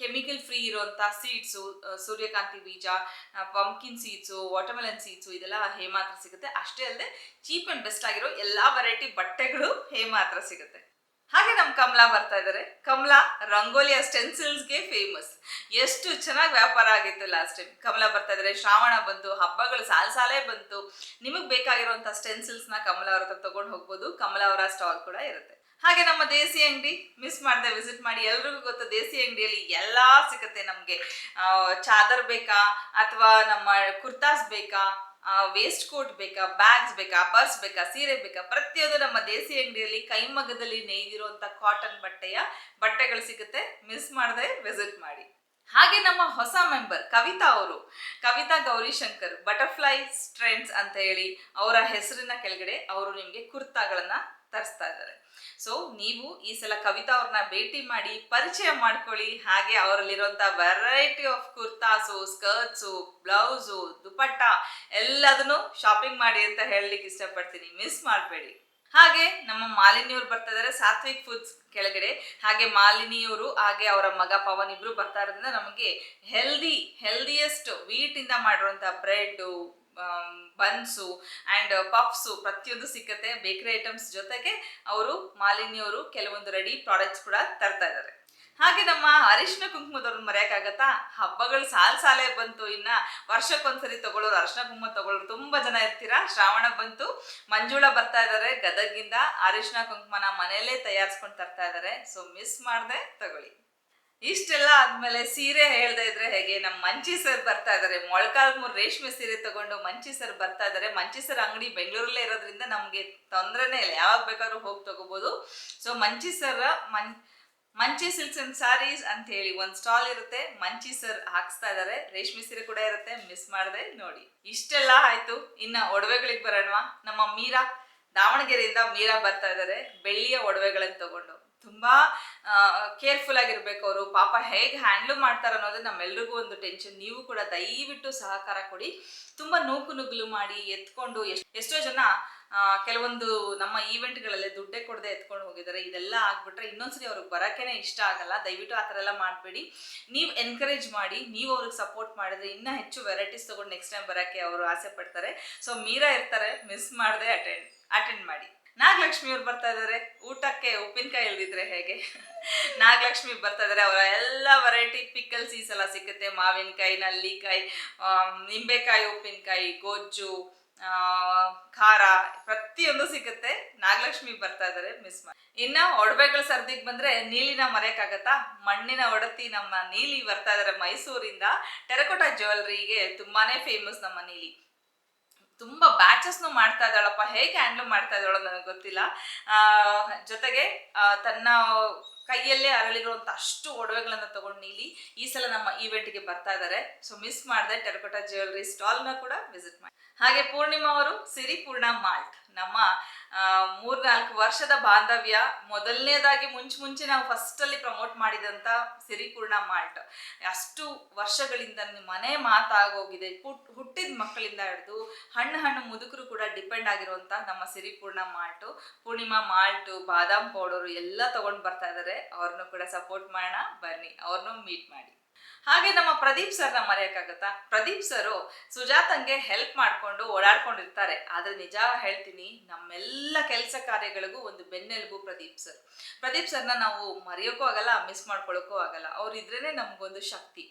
ಕೆಮಿಕಲ್ ಫ್ರೀ ಇರುವಂಥ ಸೀಡ್ಸು ಸೂರ್ಯಕಾಂತಿ ಬೀಜ ಪಂಪ್ಕಿನ್ ಸೀಡ್ಸು ವಾಟರ್ಮೆಲನ್ ಸೀಡ್ಸು ಇದೆಲ್ಲ ಹೇಮ ಹತ್ರ ಸಿಗುತ್ತೆ. ಅಷ್ಟೇ ಅಲ್ಲದೆ ಚೀಪ್ ಆ್ಯಂಡ್ ಬೆಸ್ಟ್ ಆಗಿರೋ ಎಲ್ಲ ವೆರೈಟಿ ಬಟ್ಟೆಗಳು ಹೇಮ ಹತ್ರ ಸಿಗುತ್ತೆ. ಹಾಗೆ ನಮ್ಮ ಕಮಲಾ ಬರ್ತಾ ಇದ್ದಾರೆ ಕಮಲಾ, ರಂಗೋಲಿಯ ಸ್ಟೆನ್ಸಿಲ್ಸ್ಗೆ ಫೇಮಸ್ ಎಷ್ಟು ಚೆನ್ನಾಗಿ ವ್ಯಾಪಾರ ಆಗಿತ್ತು ಲಾಸ್ಟ್ ಟೈಮ್ ಕಮಲಾ ಬರ್ತಾ ಇದ್ದಾರೆ ಶ್ರಾವಣ ಬಂತು, ಹಬ್ಬಗಳು ಸಾಲು ಸಾಲೇ ಬಂತು. ನಿಮಗೆ ಬೇಕಾಗಿರುವಂಥ ಸ್ಟೆನ್ಸಿಲ್ಸ್ನ ಕಮಲಾ ಅವ್ರ ಹತ್ರ ತೊಗೊಂಡು ಹೋಗ್ಬೋದು. ಕಮಲಾ ಅವರ ಸ್ಟಾಲ್ ಕೂಡ ಇರುತ್ತೆ. ಹಾಗೆ ನಮ್ಮ ದೇಸಿ ಅಂಗಡಿ ಮಿಸ್ ಮಾಡದೆ ವಿಸಿಟ್ ಮಾಡಿ ಎಲ್ರಿಗೂ ಗೊತ್ತು ದೇಸಿ ಅಂಗಡಿಯಲ್ಲಿ ಎಲ್ಲ ಸಿಗುತ್ತೆ ನಮಗೆ. ಚಾದರ್ ಬೇಕಾ ಅಥವಾ ನಮ್ಮ ಕುರ್ತಾಸ್ ಬೇಕಾ ವೇಸ್ಟ್ ಕೋಟ್ ಬೇಕಾ ಬ್ಯಾಗ್ಸ್ ಬೇಕಾ ಪರ್ಸ್ ಬೇಕಾ, ಸೀರೆ ಬೇಕಾ, ಪ್ರತಿಯೊಂದು ನಮ್ಮ ದೇಸಿ ಅಂಗಡಿಯಲ್ಲಿ ಕೈಮಗ್ಗದಲ್ಲಿ ನೇಯ್ದಿರುವಂಥ ಕಾಟನ್ ಬಟ್ಟೆಯ ಬಟ್ಟೆಗಳು ಸಿಗುತ್ತೆ. ಮಿಸ್ ಮಾಡದೆ ವಿಸಿಟ್ ಮಾಡಿ. ಹಾಗೆ ನಮ್ಮ ಹೊಸ ಮೆಂಬರ್ ಕವಿತಾ ಅವರು, ಕವಿತಾ ಗೌರಿಶಂಕರ್ ಬಟರ್ಫ್ಲೈ ಸ್ಟ್ರೆಂಡ್ಸ್ ಅಂತ ಹೇಳಿ ಅವರ ಹೆಸರಿನ ಕೆಳಗಡೆ ಅವರು ನಿಮಗೆ ಕುರ್ತಾಗಳನ್ನ ತರಿಸ್ತಾ ಇದ್ದಾರೆ. ಸೊ ನೀವು ಈ ಸಲ ಕವಿತಾ ಅವ್ರನ್ನ ಭೇಟಿ ಮಾಡಿ ಪರಿಚಯ ಮಾಡ್ಕೊಳ್ಳಿ. ಹಾಗೆ ಅವರಲ್ಲಿರುವಂಥ variety of kurtas skirts blouse dupatta ಎಲ್ಲದನ್ನು ಶಾಪಿಂಗ್ ಮಾಡಿ ಅಂತ ಹೇಳಲಿಕ್ಕೆ ಇಷ್ಟಪಡ್ತೀನಿ. ಮಿಸ್ ಮಾಡಬೇಡಿ. ಹಾಗೆ ನಮ್ಮ ಮಾಲಿನಿಯವರು ಬರ್ತಾ ಇದ್ದಾರೆ ಸಾತ್ವಿಕ್ ಫುಡ್ಸ್ ಕೆಳಗಡೆ. ಹಾಗೆ ಮಾಲಿನಿಯವರು ಹಾಗೆ ಅವರ ಮಗ ಪವನ್ ಇಬ್ರು ಬರ್ತಾ ಇರೋದ್ರಿಂದ ನಮಗೆ ಹೆಲ್ದಿ ಹೆಲ್ದಿಯೆಸ್ಟ್ ವೀಟಿಂದ ಮಾಡಿರುವಂಥ ಬ್ರೆಡ್ಡು ಬನ್ಸು ಆ್ಯಂಡ್ ಪಫ್ಸು ಪ್ರತಿಯೊಂದು ಸಿಕ್ಕತ್ತೆ ಬೇಕರಿ ಐಟಮ್ಸ್ ಜೊತೆಗೆ ಅವರು ಮಾಲಿನಿಯವರು ಕೆಲವೊಂದು ರೆಡಿ ಪ್ರಾಡಕ್ಟ್ಸ್ ಕೂಡ ತರ್ತಾ ಇದ್ದಾರೆ. ಹಾಗೆ ನಮ್ಮ ಅರಿಶಿನ ಕುಂಕುಮದವ್ರನ್ನ ಮರೆಯೋಕ್ಕಾಗತ್ತಾ? ಹಬ್ಬಗಳು ಸಾಲ್ ಸಾಲೇ ಬಂತು. ಇನ್ನ ವರ್ಷಕ್ಕೊಂದ್ಸರಿ ತಗೊಳ್ಳೋರು ಅರಿಶಿನ ಕುಂಕುಮ ತಗೊಳ್ಳೋರು ತುಂಬಾ ಜನ ಇರ್ತೀರಾ? ಶ್ರಾವಣ ಬಂತು. ಮಂಜುಳ ಬರ್ತಾ ಇದ್ದಾರೆ ಗದಗಿಂದ ಅರಿಶಿನ ಕುಂಕುಮನ ಮನೆಯಲ್ಲೇ ತಯಾರಿಸ್ಕೊಂಡು ತರ್ತಾ ಇದ್ದಾರೆ ಸೊ ಮಿಸ್ ಮಾಡದೆ ತಗೊಳ್ಳಿ. ಇಷ್ಟೆಲ್ಲ ಆದ್ಮೇಲೆ ಸೀರೆ ಹೇಳ್ದೆ ಇದ್ರೆ ಹೇಗೆ? ನಮ್ಮ ಮಂಚಿ ಸರ್ ಬರ್ತಾ ಇದ್ದಾರೆ ಮೊಳಕಾಲ್ಮೂರು ರೇಷ್ಮೆ ಸೀರೆ ತಗೊಂಡು ಮಂಚಿ ಸರ್ ಬರ್ತಾ ಇದಾರೆ. ಮಂಚಿ ಸರ್ ಅಂಗಡಿ ಬೆಂಗಳೂರಲ್ಲೇ ಇರೋದ್ರಿಂದ ನಮಗೆ ತೊಂದರೆನೇ ಇಲ್ಲ. ಯಾವಾಗ ಬೇಕಾದ್ರೂ ಹೋಗಿ ತಗೋಬಹುದು ಸೊ ಮಂಚಿ ಸರ್ ಮನ್ ಮಂಚಿ ಸಿಲ್ಕ್ಸ್ ಅಂಡ್ ಸಾರೀಸ್ ಅಂತ ಹೇಳಿ ಒಂದು ಸ್ಟಾಲ್ ಇರುತ್ತೆ. ಮಂಚಿ ಸರ್ ಹಾಕ್ಸ್ತಾ ಇದ್ದಾರೆ ರೇಷ್ಮೆ ಸೀರೆ ಕೂಡ ಇರುತ್ತೆ. ಮಿಸ್ ಮಾಡದೆ ನೋಡಿ. ಇಷ್ಟೆಲ್ಲ ಆಯ್ತು. ಇನ್ನ ಒಡವೆಗಳಿಗೆ ಬರೋಣವಾ? ನಮ್ಮ ಮೀರಾ, ದಾವಣಗೆರೆಯಿಂದ ಮೀರಾ ಬರ್ತಾ ಇದ್ದಾರೆ ಬೆಳ್ಳಿಯ ಒಡವೆಗಳನ್ನು ತಗೊಂಡು. ತುಂಬಾ ಕೇರ್ಫುಲ್ ಆಗಿರ್ಬೇಕು ಅವರು. ಪಾಪ ಹೇಗೆ ಹ್ಯಾಂಡ್ಲ್ ಮಾಡ್ತಾರೆ ಅನ್ನೋದು ನಮ್ಮೆಲ್ರಿಗೂ ಒಂದು ಟೆನ್ಷನ್. ನೀವು ಕೂಡ ದಯವಿಟ್ಟು ಸಹಕಾರ ಕೊಡಿ. ತುಂಬಾ ನೂಕು ನುಗ್ಲು ಮಾಡಿ ಎತ್ಕೊಂಡು ಎಷ್ಟ್- ಜನ ಕೆಲವೊಂದು ನಮ್ಮ ಈವೆಂಟ್ಗಳಲ್ಲಿ ದುಡ್ಡೇ ಕೊಡದೆ ಎತ್ಕೊಂಡು ಹೋಗಿದ್ದಾರೆ. ಇದೆಲ್ಲ ಆಗ್ಬಿಟ್ರೆ ಇನ್ನೊಂದ್ಸರಿ ಅವ್ರಿಗೆ ಬರೋಕ್ಕೇನೆ ಇಷ್ಟ ಆಗಲ್ಲ. ದಯವಿಟ್ಟು ಆ ಥರ ಎಲ್ಲ ಮಾಡಬೇಡಿ. ನೀವು ಎನ್ಕರೇಜ್ ಮಾಡಿ, ನೀವು ಅವ್ರಿಗೆ ಸಪೋರ್ಟ್ ಮಾಡಿದ್ರೆ ಇನ್ನೂ ಹೆಚ್ಚು ವೆರೈಟೀಸ್ ತೊಗೊಂಡು ನೆಕ್ಸ್ಟ್ ಟೈಮ್ ಬರೋಕ್ಕೆ ಅವರು ಆಸೆ ಪಡ್ತಾರೆ. ಸೊ ಮೀರಾ ಇರ್ತಾರೆ ಮಿಸ್ ಮಾಡದೆ ಅಟೆಂಡ್ ಅಟೆಂಡ್ ಮಾಡಿ. ನಾಗಲಕ್ಷ್ಮಿ ಅವ್ರು ಬರ್ತಾ ಇದ್ದಾರೆ ಊಟಕ್ಕೆ ಉಪ್ಪಿನಕಾಯಿ ಇಲ್ದಿದ್ರೆ ಹೇಗೆ? ನಾಗಲಕ್ಷ್ಮಿ ಬರ್ತಾ ಇದ್ದಾರೆ ಅವರ ಎಲ್ಲ ವೆರೈಟಿ ಪಿಕಲ್ಸ್ ಈ ಸಲ ಸಿಗುತ್ತೆ. ಮಾವಿನಕಾಯಿ, ನಲ್ಲಿಕಾಯಿ ನಿಂಬೆಕಾಯಿ, ಉಪ್ಪಿನಕಾಯಿ, ಗೊಜ್ಜು ಖಾರ ಪ್ರತಿಯೊಂದು ಸಿಗುತ್ತೆ. ನಾಗಲಕ್ಷ್ಮಿ ಬರ್ತಾ ಇದ್ದಾರೆ ಮಿಸ್ ಮಾಡಿ ಇನ್ನ ಒಡವೆಗಳ ಸರ್ದಿಗೆ ಬಂದ್ರೆ ನೀಲಿನ ಮರೆಯಕ್ಕಾಗತ್ತಾ? ಮಣ್ಣಿನ ಒಡತಿ ನಮ್ಮ ನೀಲಿ ಬರ್ತಾ ಇದ್ದಾರೆ ಮೈಸೂರಿಂದ. ಟೆರಕೋಟಾ ಜ್ಯುವೆಲ್ರಿಗೆ ತುಂಬಾನೇ ಫೇಮಸ್ ನಮ್ಮ ನೀಲಿ. ತುಂಬಾ ಬ್ಯಾಚಸ್ನು ಮಾಡ್ತಾ ಇದ್ದಾಳಪ್ಪ. ಹೇಗೆ ಹ್ಯಾಂಡಲ್ ಮಾಡ್ತಾ ಇದ್ದಾಳೋ ನನಗೆ ಗೊತ್ತಿಲ್ಲ. ಜೊತೆಗೆ ತನ್ನ ಕೈಯಲ್ಲೇ ಅರಳಿರುವಂತ ಅಷ್ಟು ಒಡವೆಗಳನ್ನ ತಗೊಂಡು ನೀಲಿ ಈ ಸಲ ನಮ್ಮ ಈವೆಂಟ್ಗೆ ಬರ್ತಾ ಇದ್ದಾರೆ ಸೊ ಮಿಸ್ ಮಾಡದೆ ಟೆರಕೋಟಾ ಜ್ಯುವೆಲ್ರಿ ಸ್ಟಾಲ್ನ ಕೂಡ ವಿಸಿಟ್ ಮಾಡಿ. ಹಾಗೆ ಪೂರ್ಣಿಮಾ ಅವರು ಸಿರಿ ಪೂರ್ಣ ಮಾಲ್ಟ್ ನಮ್ಮ ಮೂರ್ನಾಲ್ಕು ವರ್ಷದ ಬಾಂಧವ್ಯ, ಮೊದಲನೇದಾಗಿ ಮುಂಚೆ ಮುಂಚೆ ನಾವು ಫಸ್ಟ್ ಅಲ್ಲಿ ಪ್ರಮೋಟ್ ಮಾಡಿದಂತ ಸಿರಿಪೂರ್ಣ ಮಾಲ್ಟ್. ಅಷ್ಟು ವರ್ಷಗಳಿಂದ ಮನೆ ಮಾತಾಗೋಗಿದೆ ಹುಟ್ ಹುಟ್ಟಿದ ಮಕ್ಕಳಿಂದ ಹಿಡಿದು ಹಣ್ಣು ಹಣ್ಣು ಮುದುಕರು ಕೂಡ ಡಿಪೆಂಡ್ ಆಗಿರುವಂಥ ನಮ್ಮ ಸಿರಿಪೂರ್ಣ ಮಾಲ್ಟು. ಪೂರ್ಣಿಮಾ ಮಾಲ್ಟು, ಬಾದಾಮ್ ಪೌಡರು ಎಲ್ಲ ತಗೊಂಡು ಬರ್ತಾ ಇದ್ದಾರೆ ಅವ್ರನ್ನೂ ಕೂಡ ಸಪೋರ್ಟ್ ಮಾಡೋಣ, ಬನ್ನಿ ಅವ್ರನ್ನೂ ಮೀಟ್ ಮಾಡಿ. ಹಾಗೆ ನಮ್ಮ ಪ್ರದೀಪ್ ಸರ್ನ ಮರೆಯೋಕ್ಕಾಗತ್ತಾ? ಪ್ರದೀಪ್ ಸರು ಸುಜಾತಂಗೆ ಹೆಲ್ಪ್ ಮಾಡಿಕೊಂಡು ಓಡಾಡ್ಕೊಂಡಿರ್ತಾರೆ. ಆದರೆ ನಿಜ ಹೇಳ್ತೀನಿ, ನಮ್ಮೆಲ್ಲ ಕೆಲಸ ಕಾರ್ಯಗಳಿಗೂ ಒಂದು ಬೆನ್ನೆಲುಬು ಪ್ರದೀಪ್ ಸರ್. ಪ್ರದೀಪ್ ಸರ್ನ ನಾವು ಮರೆಯೋಕ್ಕೂ ಆಗಲ್ಲ ಮಿಸ್ ಮಾಡ್ಕೊಳ್ಳೋಕ್ಕೂ ಆಗಲ್ಲ. ಅವ್ರು ಇದ್ರೇನೆ ನಮಗೊಂದು ಶಕ್ತಿ.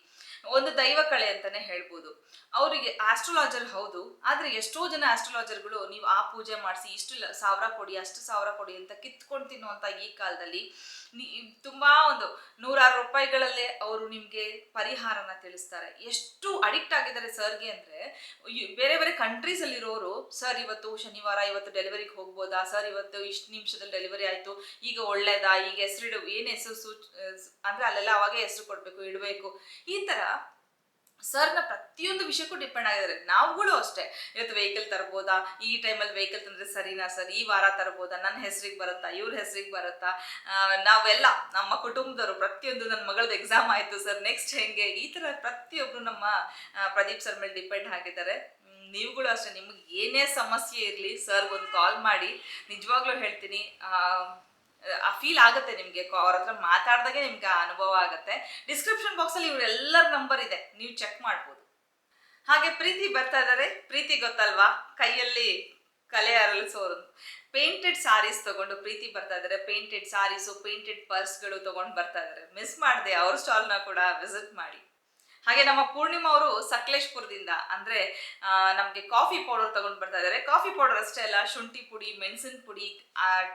ಒಂದು ದೈವ ಕಳೆ ಅಂತಾನೆ ಹೇಳ್ಬೋದು. ಅವರಿಗೆ ಆಸ್ಟ್ರೋಲಾಜರ್ ಹೌದು, ಆದರೆ ಎಷ್ಟೋ ಜನ ಆಸ್ಟ್ರೋಲಾಜರ್ಗಳು ನೀವು ಆ ಪೂಜೆ ಮಾಡಿಸಿ ಇಷ್ಟು ಸಾವಿರ ಕೊಡಿ, ಅಷ್ಟು ಸಾವಿರ ಕೊಡಿ ಅಂತ ಕಿತ್ಕೊಂಡು ತಿನ್ನುವಂಥ ಈ ಕಾಲದಲ್ಲಿ ತುಂಬಾ ಒಂದು ನೂರಾರು ರೂಪಾಯಿಗಳಲ್ಲೇ ಅವರು ನಿಮಗೆ ಪರಿಹಾರನ ತಿಳಿಸ್ತಾರೆ. ಎಷ್ಟು ಅಡಿಕ್ಟ್ ಆಗಿದ್ದಾರೆ ಸರ್ಗೆ ಅಂದ್ರೆ ಬೇರೆ ಬೇರೆ ಕಂಟ್ರೀಸಲ್ಲಿರೋರು ಸರ್, ಇವತ್ತು ಶನಿವಾರ, ಇವತ್ತು ಡೆಲಿವರಿಗೆ ಹೋಗ್ಬೋದಾ? ಸರ್, ಇವತ್ತು ಇಷ್ಟು ನಿಮಿಷದಲ್ಲಿ ಡೆಲಿವರಿ ಆಯ್ತು. ಈಗ ಒಳ್ಳೇದಾ? ಈಗ ಹೆಸರಿಡು, ಏನು ಹೆಸರು ಸೂಚ, ಅಂದ್ರೆ ಅಲ್ಲೆಲ್ಲ ಅವಾಗೇ ಹೆಸರು ಕೊಡ್ಬೇಕು, ಇಡಬೇಕು. ಈ ತರ ಸರ್ನ ಪ್ರತಿಯೊಂದು ವಿಷಯಕ್ಕೂ ಡಿಪೆಂಡ್ ಆಗಿದ್ದಾರೆ. ನಾವುಗಳು ಅಷ್ಟೇ. ಇವತ್ತು ವೆಹಿಕಲ್ ತರ್ಬೋದಾ? ಈ ಟೈಮಲ್ಲಿ ವೆಹಿಕಲ್ ತಂದ್ರೆ ಸರಿನಾ? ಸರ್ ಈ ವಾರ ತರ್ಬೋದಾ? ನನ್ನ ಹೆಸರಿಗೆ ಬರುತ್ತಾ? ಇವ್ರ ಹೆಸರಿಗೆ ಬರುತ್ತಾ? ನಾವೆಲ್ಲ, ನಮ್ಮ ಕುಟುಂಬದವರು ಪ್ರತಿಯೊಂದು ನನ್ನ ಮಗಳದ್ದು ಎಕ್ಸಾಮ್ ಆಯಿತು ಸರ್ ನೆಕ್ಸ್ಟ್ ಹೆಂಗೆ? ಈ ಥರ ಪ್ರತಿಯೊಬ್ಬರು ನಮ್ಮ ಪ್ರದೀಪ್ ಸರ್ ಮೇಲೆ ಡಿಪೆಂಡ್ ಆಗಿದ್ದಾರೆ. ನೀವುಗಳು ಅಷ್ಟೇ. ನಿಮಗೆ ಏನೇ ಸಮಸ್ಯೆ ಇರಲಿ ಸರ್ಗೆ ಒಂದು ಕಾಲ್ ಮಾಡಿ. ನಿಜವಾಗ್ಲೂ ಹೇಳ್ತೀನಿ. ಆ, ಫೀಲ್ ಆಗುತ್ತೆ ನಿಮಗೆ ಅವ್ರ ಹತ್ರ ಮಾತಾಡ್ದಾಗೆ ನಿಮ್ಗೆ ಆ ಅನುಭವ ಆಗುತ್ತೆ. ಡಿಸ್ಕ್ರಿಪ್ಷನ್ ಬಾಕ್ಸಲ್ಲಿ ಇವರೆಲ್ಲರ ನಂಬರ್ ಇದೆ. ನೀವು ಚೆಕ್ ಮಾಡ್ಬೋದು. ಹಾಗೆ ಪ್ರೀತಿ ಬರ್ತಾ ಇದ್ದಾರೆ ಪ್ರೀತಿ ಗೊತ್ತಲ್ವಾ? ಕೈಯಲ್ಲಿ ಕಲೆ ಅರಳಿಸೋರು ಪೇಂಟೆಡ್ ಸಾರೀಸ್ ತಗೊಂಡು ಪ್ರೀತಿ ಬರ್ತಾ ಇದ್ದಾರೆ ಪೇಂಟೆಡ್ ಸಾರೀಸು ಪೇಂಟೆಡ್ ಪರ್ಸ್ಗಳು ತಗೊಂಡು ಬರ್ತಾ ಇದಾರೆ. ಮಿಸ್ ಮಾಡಿದೆ ಅವ್ರ ಸ್ಟಾಲ್ನ ಕೂಡ ವಿಸಿಟ್ ಮಾಡಿ. ಹಾಗೆ ನಮ್ಮ ಪೂರ್ಣಿಮಾ ಅವರು ಸಕಲೇಶ್ಪುರದಿಂದ, ಅಂದ್ರೆ ನಮಗೆ ಕಾಫಿ ಪೌಡರ್ ತಗೊಂಡು ಬರ್ತಾ ಇದ್ದಾರೆ ಕಾಫಿ ಪೌಡರ್ ಅಷ್ಟೇ ಅಲ್ಲ, ಶುಂಠಿ ಪುಡಿ, ಮೆಣಸಿನ ಪುಡಿ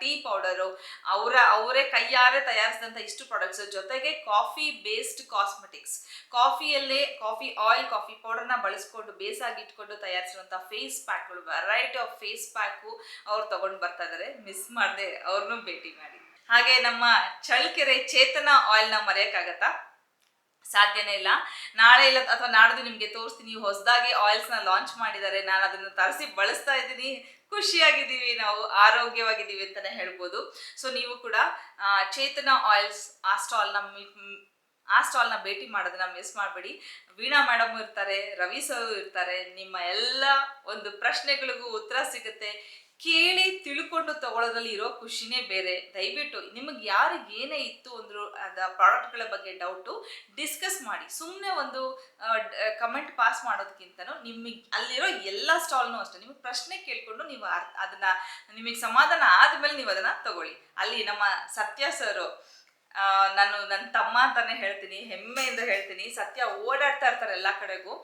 ಟೀ ಪೌಡರು ಅವರ, ಅವರೇ ಕೈಯಾರೆ ತಯಾರಿಸಿದಂಥ ಇಷ್ಟು ಪ್ರಾಡಕ್ಟ್ಸ್ ಜೊತೆಗೆ ಕಾಫಿ ಬೇಸ್ಡ್ ಕಾಸ್ಮೆಟಿಕ್ಸ್ ಕಾಫಿಯಲ್ಲೇ ಕಾಫಿ ಆಯಿಲ್ ಕಾಫಿ ಪೌಡರ್ನ ಬಳಸ್ಕೊಂಡು, ಬೇಸಾಗಿ ಇಟ್ಕೊಂಡು ತಯಾರಿಸಿರುವಂಥ ಫೇಸ್ ಪ್ಯಾಕ್ಗಳು ವೆರೈಟಿ ಆಫ್ ಫೇಸ್ ಪ್ಯಾಕು ಅವ್ರು ತಗೊಂಡು ಬರ್ತಾ ಇದ್ದಾರೆ ಮಿಸ್ ಮಾಡದೆ ಅವ್ರನ್ನೂ ಭೇಟಿ ಮಾಡಿ. ಹಾಗೆ ನಮ್ಮ ಚಳ್ಳಕೆರೆ ಚೇತನ ಆಯಿಲ್ನ ಮರೆಯೋಕ್ಕಾಗತ್ತಾ? ಸಾಧ್ಯನೇ ಇಲ್ಲ. ನಾಳೆ ಇಲ್ಲ ಅಥವಾ ನಾಡ್ದು ನಿಮಗೆ ತೋರಿಸ್ತೀನಿ. ಹೊಸದಾಗಿ ಆಯಿಲ್ಸ್ನ ಲಾಂಚ್ ಮಾಡಿದ್ದಾರೆ ನಾನು ಅದನ್ನು ತರಿಸಿ ಬಳಸ್ತಾ ಇದ್ದೀನಿ. ಖುಷಿಯಾಗಿದ್ದೀವಿ. ನಾವು ಆರೋಗ್ಯವಾಗಿದ್ದೀವಿ ಅಂತಲೇ ಹೇಳ್ಬೋದು. ಸೊ ನೀವು ಕೂಡ ಚೇತನ ಆಯಿಲ್ಸ್ ಆ ಸ್ಟಾಲ್ನ ಆ ಸ್ಟಾಲ್ನ ಭೇಟಿ ಮಾಡೋದನ್ನ ಮಿಸ್ ಮಾಡಬೇಡಿ. ವೀಣಾ ಮೇಡಮ್ ಇರ್ತಾರೆ, ರವಿ ಸರ್ ಇರ್ತಾರೆ. ನಿಮ್ಮ ಎಲ್ಲ ಒಂದು ಪ್ರಶ್ನೆಗಳಿಗೂ ಉತ್ತರ ಸಿಗುತ್ತೆ. ಕೇಳಿ ತಿಳ್ಕೊಂಡು ತಗೊಳ್ಳೋದ್ರಲ್ಲಿ ಇರೋ ಖುಷಿನೇ ಬೇರೆ. ದಯವಿಟ್ಟು ನಿಮಗೆ ಯಾರಿಗೆ ಏನೇ ಇತ್ತು ಅಂದ್ರು, ಅದ ಪ್ರಾಡಕ್ಟ್ಗಳ ಬಗ್ಗೆ ಡೌಟು, ಡಿಸ್ಕಸ್ ಮಾಡಿ. ಸುಮ್ಮನೆ ಒಂದು ಕಮೆಂಟ್ ಪಾಸ್ ಮಾಡೋದಕ್ಕಿಂತನೂ ನಿಮಗೆ ಅಲ್ಲಿರೋ ಎಲ್ಲ ಸ್ಟಾಲ್ನೂ ಅಷ್ಟೇ. ನಿಮಗೆ ಪ್ರಶ್ನೆ ಕೇಳಿಕೊಂಡು ನೀವು ಅದನ್ನ, ನಿಮಗೆ ಸಮಾಧಾನ ಆದಮೇಲೆ ನೀವು ಅದನ್ನ ತಗೊಳ್ಳಿ. ಅಲ್ಲಿ ನಮ್ಮ ಸತ್ಯ ಸರ್ ನಾನು ನನ್ನ ತಮ್ಮ ಅಂತಾನೆ ಹೇಳ್ತೀನಿ, ಹೆಮ್ಮೆಯಿಂದ ಹೇಳ್ತೀನಿ. ಸತ್ಯ ಓಡಾಡ್ತಾ ಇರ್ತಾರೆ ಎಲ್ಲ ಕಡೆಗೂ.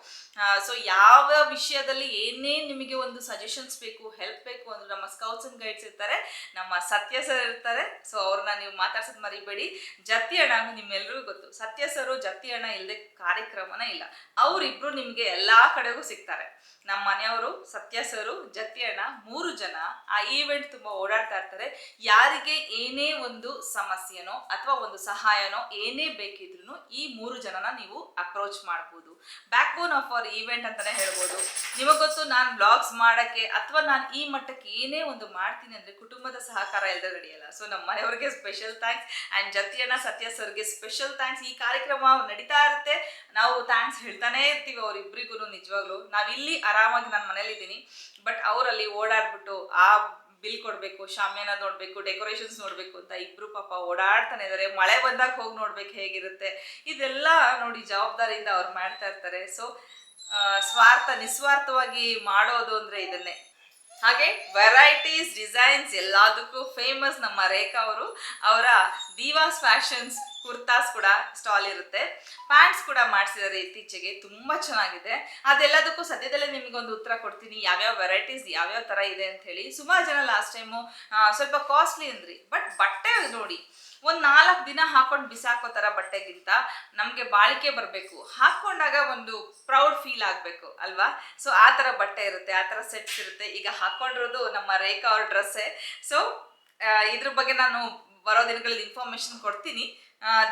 ಸೊ ಯಾವ ವಿಷಯದಲ್ಲಿ ಏನೇ ನಿಮಗೆ ಒಂದು ಸಜೆಷನ್ಸ್ ಬೇಕು ಹೆಲ್ಪ್ ಬೇಕು ಅಂದ್ರೆ ನಮ್ಮ ಸ್ಕೌಟ್ಸ್ ಅಂಡ್ ಗೈಡ್ಸ್ ಇರ್ತಾರೆ, ನಮ್ಮ ಸತ್ಯ ಸರ್ ಇರ್ತಾರೆ. ಸೊ ಅವ್ರನ್ನ ನೀವು ಮಾತಾಡ್ಸೋದು ಮರಿಬೇಡಿ. ಜತಿ ಅಣ್ಣ ನಿಮ್ಮೆಲ್ಲರಿಗೂ ಗೊತ್ತು. ಸತ್ಯ ಸರು ಜತಿ ಅಣ್ಣ ಇಲ್ಲದೆ ಕಾರ್ಯಕ್ರಮನ ಇಲ್ಲ. ಅವರಿಬ್ರು ನಿಮಗೆ ಎಲ್ಲ ಕಡೆಗೂ ಸಿಗ್ತಾರೆ. ನಮ್ಮ ಮನೆಯವರು ಸತ್ಯ ಸರು ಜತಿ ಅಣ್ಣ ಮೂರು ಜನ ಆ ಈವೆಂಟ್ ತುಂಬಾ ಓಡಾಡ್ತಾ ಇರ್ತಾರೆ. ಯಾರಿಗೆ ಏನೇ ಒಂದು ಸಮಸ್ಯೆನೋ ಅಥವಾ ಒಂದು ಸಹಾಯನೋ ಏನೇ ಬೇಕಿದ್ರು ಈ ಮೂರು ಜನನ ನೀವು ಅಪ್ರೋಚ್ ಮಾಡ್ಬೋದು. Backbone of our event ಅಂತಾನೆ ಹೇಳ್ಬೋದು. ನಿಮಗೆ ಗೊತ್ತು, ನಾನು ಬ್ಲಾಗ್ಸ್ ಮಾಡಕ್ಕೆ ಅಥವಾ ನಾನು ಈ ಮಟ್ಟಕ್ಕೆ ಏನೇ ಒಂದು ಮಾಡ್ತೀನಿ ಅಂದ್ರೆ ಕುಟುಂಬದ ಸಹಕಾರ ಇಲ್ಲದೆ ನಡೆಯಲ್ಲ. ಸೊ ನಮ್ಮ ಮನೆಯವ್ರಿಗೆ ಸ್ಪೆಷಲ್ ಥ್ಯಾಂಕ್ಸ್ ಆ್ಯಂಡ್ ಜತಿಯಣ್ಣ ಸತ್ಯ ಸರ್ಗೆ ಸ್ಪೆಷಲ್ ಥ್ಯಾಂಕ್ಸ್ ಈ ಕಾರ್ಯಕ್ರಮ ನಡೀತಾ ಇರುತ್ತೆ. ನಾವು ಥ್ಯಾಂಕ್ಸ್ ಹೇಳ್ತಾನೆ ಇರ್ತೀವಿ ಅವ್ರಿಬ್ರಿಗೂ ನಿಜವಾಗ್ಲೂ. ನಾವಿಲ್ಲಿ ಆರಾಮಾಗಿ ನಾನು ಮನೇಲಿದ್ದೀನಿ. ಬಟ್ ಅವರಲ್ಲಿ ಓಡಾಡ್ಬಿಟ್ಟು ಆ ಬಿಲ್ ಕೊಡಬೇಕು, ಶಾಮಿಯಾನ ನೋಡಬೇಕು ಡೆಕೋರೇಷನ್ಸ್ ನೋಡಬೇಕು ಅಂತ ಇಬ್ರು ಪಾಪ ಓಡಾಡ್ತಾನೆ ಇದ್ದಾರೆ ಮಳೆ ಬಂದಾಗ ಹೋಗಿ ನೋಡ್ಬೇಕು ಹೇಗಿರುತ್ತೆ. ಇದೆಲ್ಲ ನೋಡಿ ಜವಾಬ್ದಾರಿಯಿಂದ ಅವ್ರು ಮಾಡ್ತಾ ಇರ್ತಾರೆ. ಸೊ ಸ್ವಾರ್ಥ, ನಿಸ್ವಾರ್ಥವಾಗಿ ಮಾಡೋದು ಅಂದ್ರೆ ಇದನ್ನೇ. ಹಾಗೆ ವೆರೈಟೀಸ್ ಡಿಸೈನ್ಸ್ ಎಲ್ಲದಕ್ಕೂ ಫೇಮಸ್ ನಮ್ಮ ರೇಖಾ ಅವರು. ಅವರ ದಿವಾಸ್ ಫ್ಯಾಷನ್ಸ್ ಕುರ್ತಾಸ್ ಕೂಡ ಸ್ಟಾಲ್ ಇರುತ್ತೆ. ಪ್ಯಾಂಟ್ಸ್ ಕೂಡ ಮಾಡಿಸಿದ್ದಾರೆ ಇತ್ತೀಚೆಗೆ, ತುಂಬ ಚೆನ್ನಾಗಿದೆ. ಅದೆಲ್ಲದಕ್ಕೂ ಸದ್ಯದಲ್ಲೇ ನಿಮಗೊಂದು ಉತ್ತರ ಕೊಡ್ತೀನಿ. ಯಾವ್ಯಾವ ವೆರೈಟೀಸ್ ಯಾವ್ಯಾವ ಥರ ಇದೆ ಅಂತ ಹೇಳಿ. ಸುಮಾರು ಜನ ಲಾಸ್ಟ್ ಟೈಮು ಸ್ವಲ್ಪ ಕಾಸ್ಟ್ಲಿ ಅಂದ್ರಿ. ಬಟ್ ಬಟ್ಟೆ ನೋಡಿ, ಒಂದು ನಾಲ್ಕು ದಿನ ಹಾಕೊಂಡು ಬಿಸಾಕೋ ಥರ ಬಟ್ಟೆಗಿಂತ ನಮಗೆ ಬಾಳಿಕೆ ಬರಬೇಕು. ಹಾಕ್ಕೊಂಡಾಗ ಒಂದು ಪ್ರೌಡ್ ಫೀಲ್ ಆಗಬೇಕು, ಅಲ್ವಾ? ಸೊ ಆ ಥರ ಬಟ್ಟೆ ಇರುತ್ತೆ, ಆ ಥರ ಸೆಟ್ಸ್ ಇರುತ್ತೆ. ಈಗ ಹಾಕೊಂಡಿರೋದು ನಮ್ಮ ರೇಖಾ ಅವ್ರ ಡ್ರೆಸ್ಸೇ ಸೊ ಇದ್ರ ಬಗ್ಗೆ ನಾನು ಬರೋ ದಿನಗಳಲ್ಲಿ ಇನ್ಫಾರ್ಮೇಶನ್ ಕೊಡ್ತೀನಿ.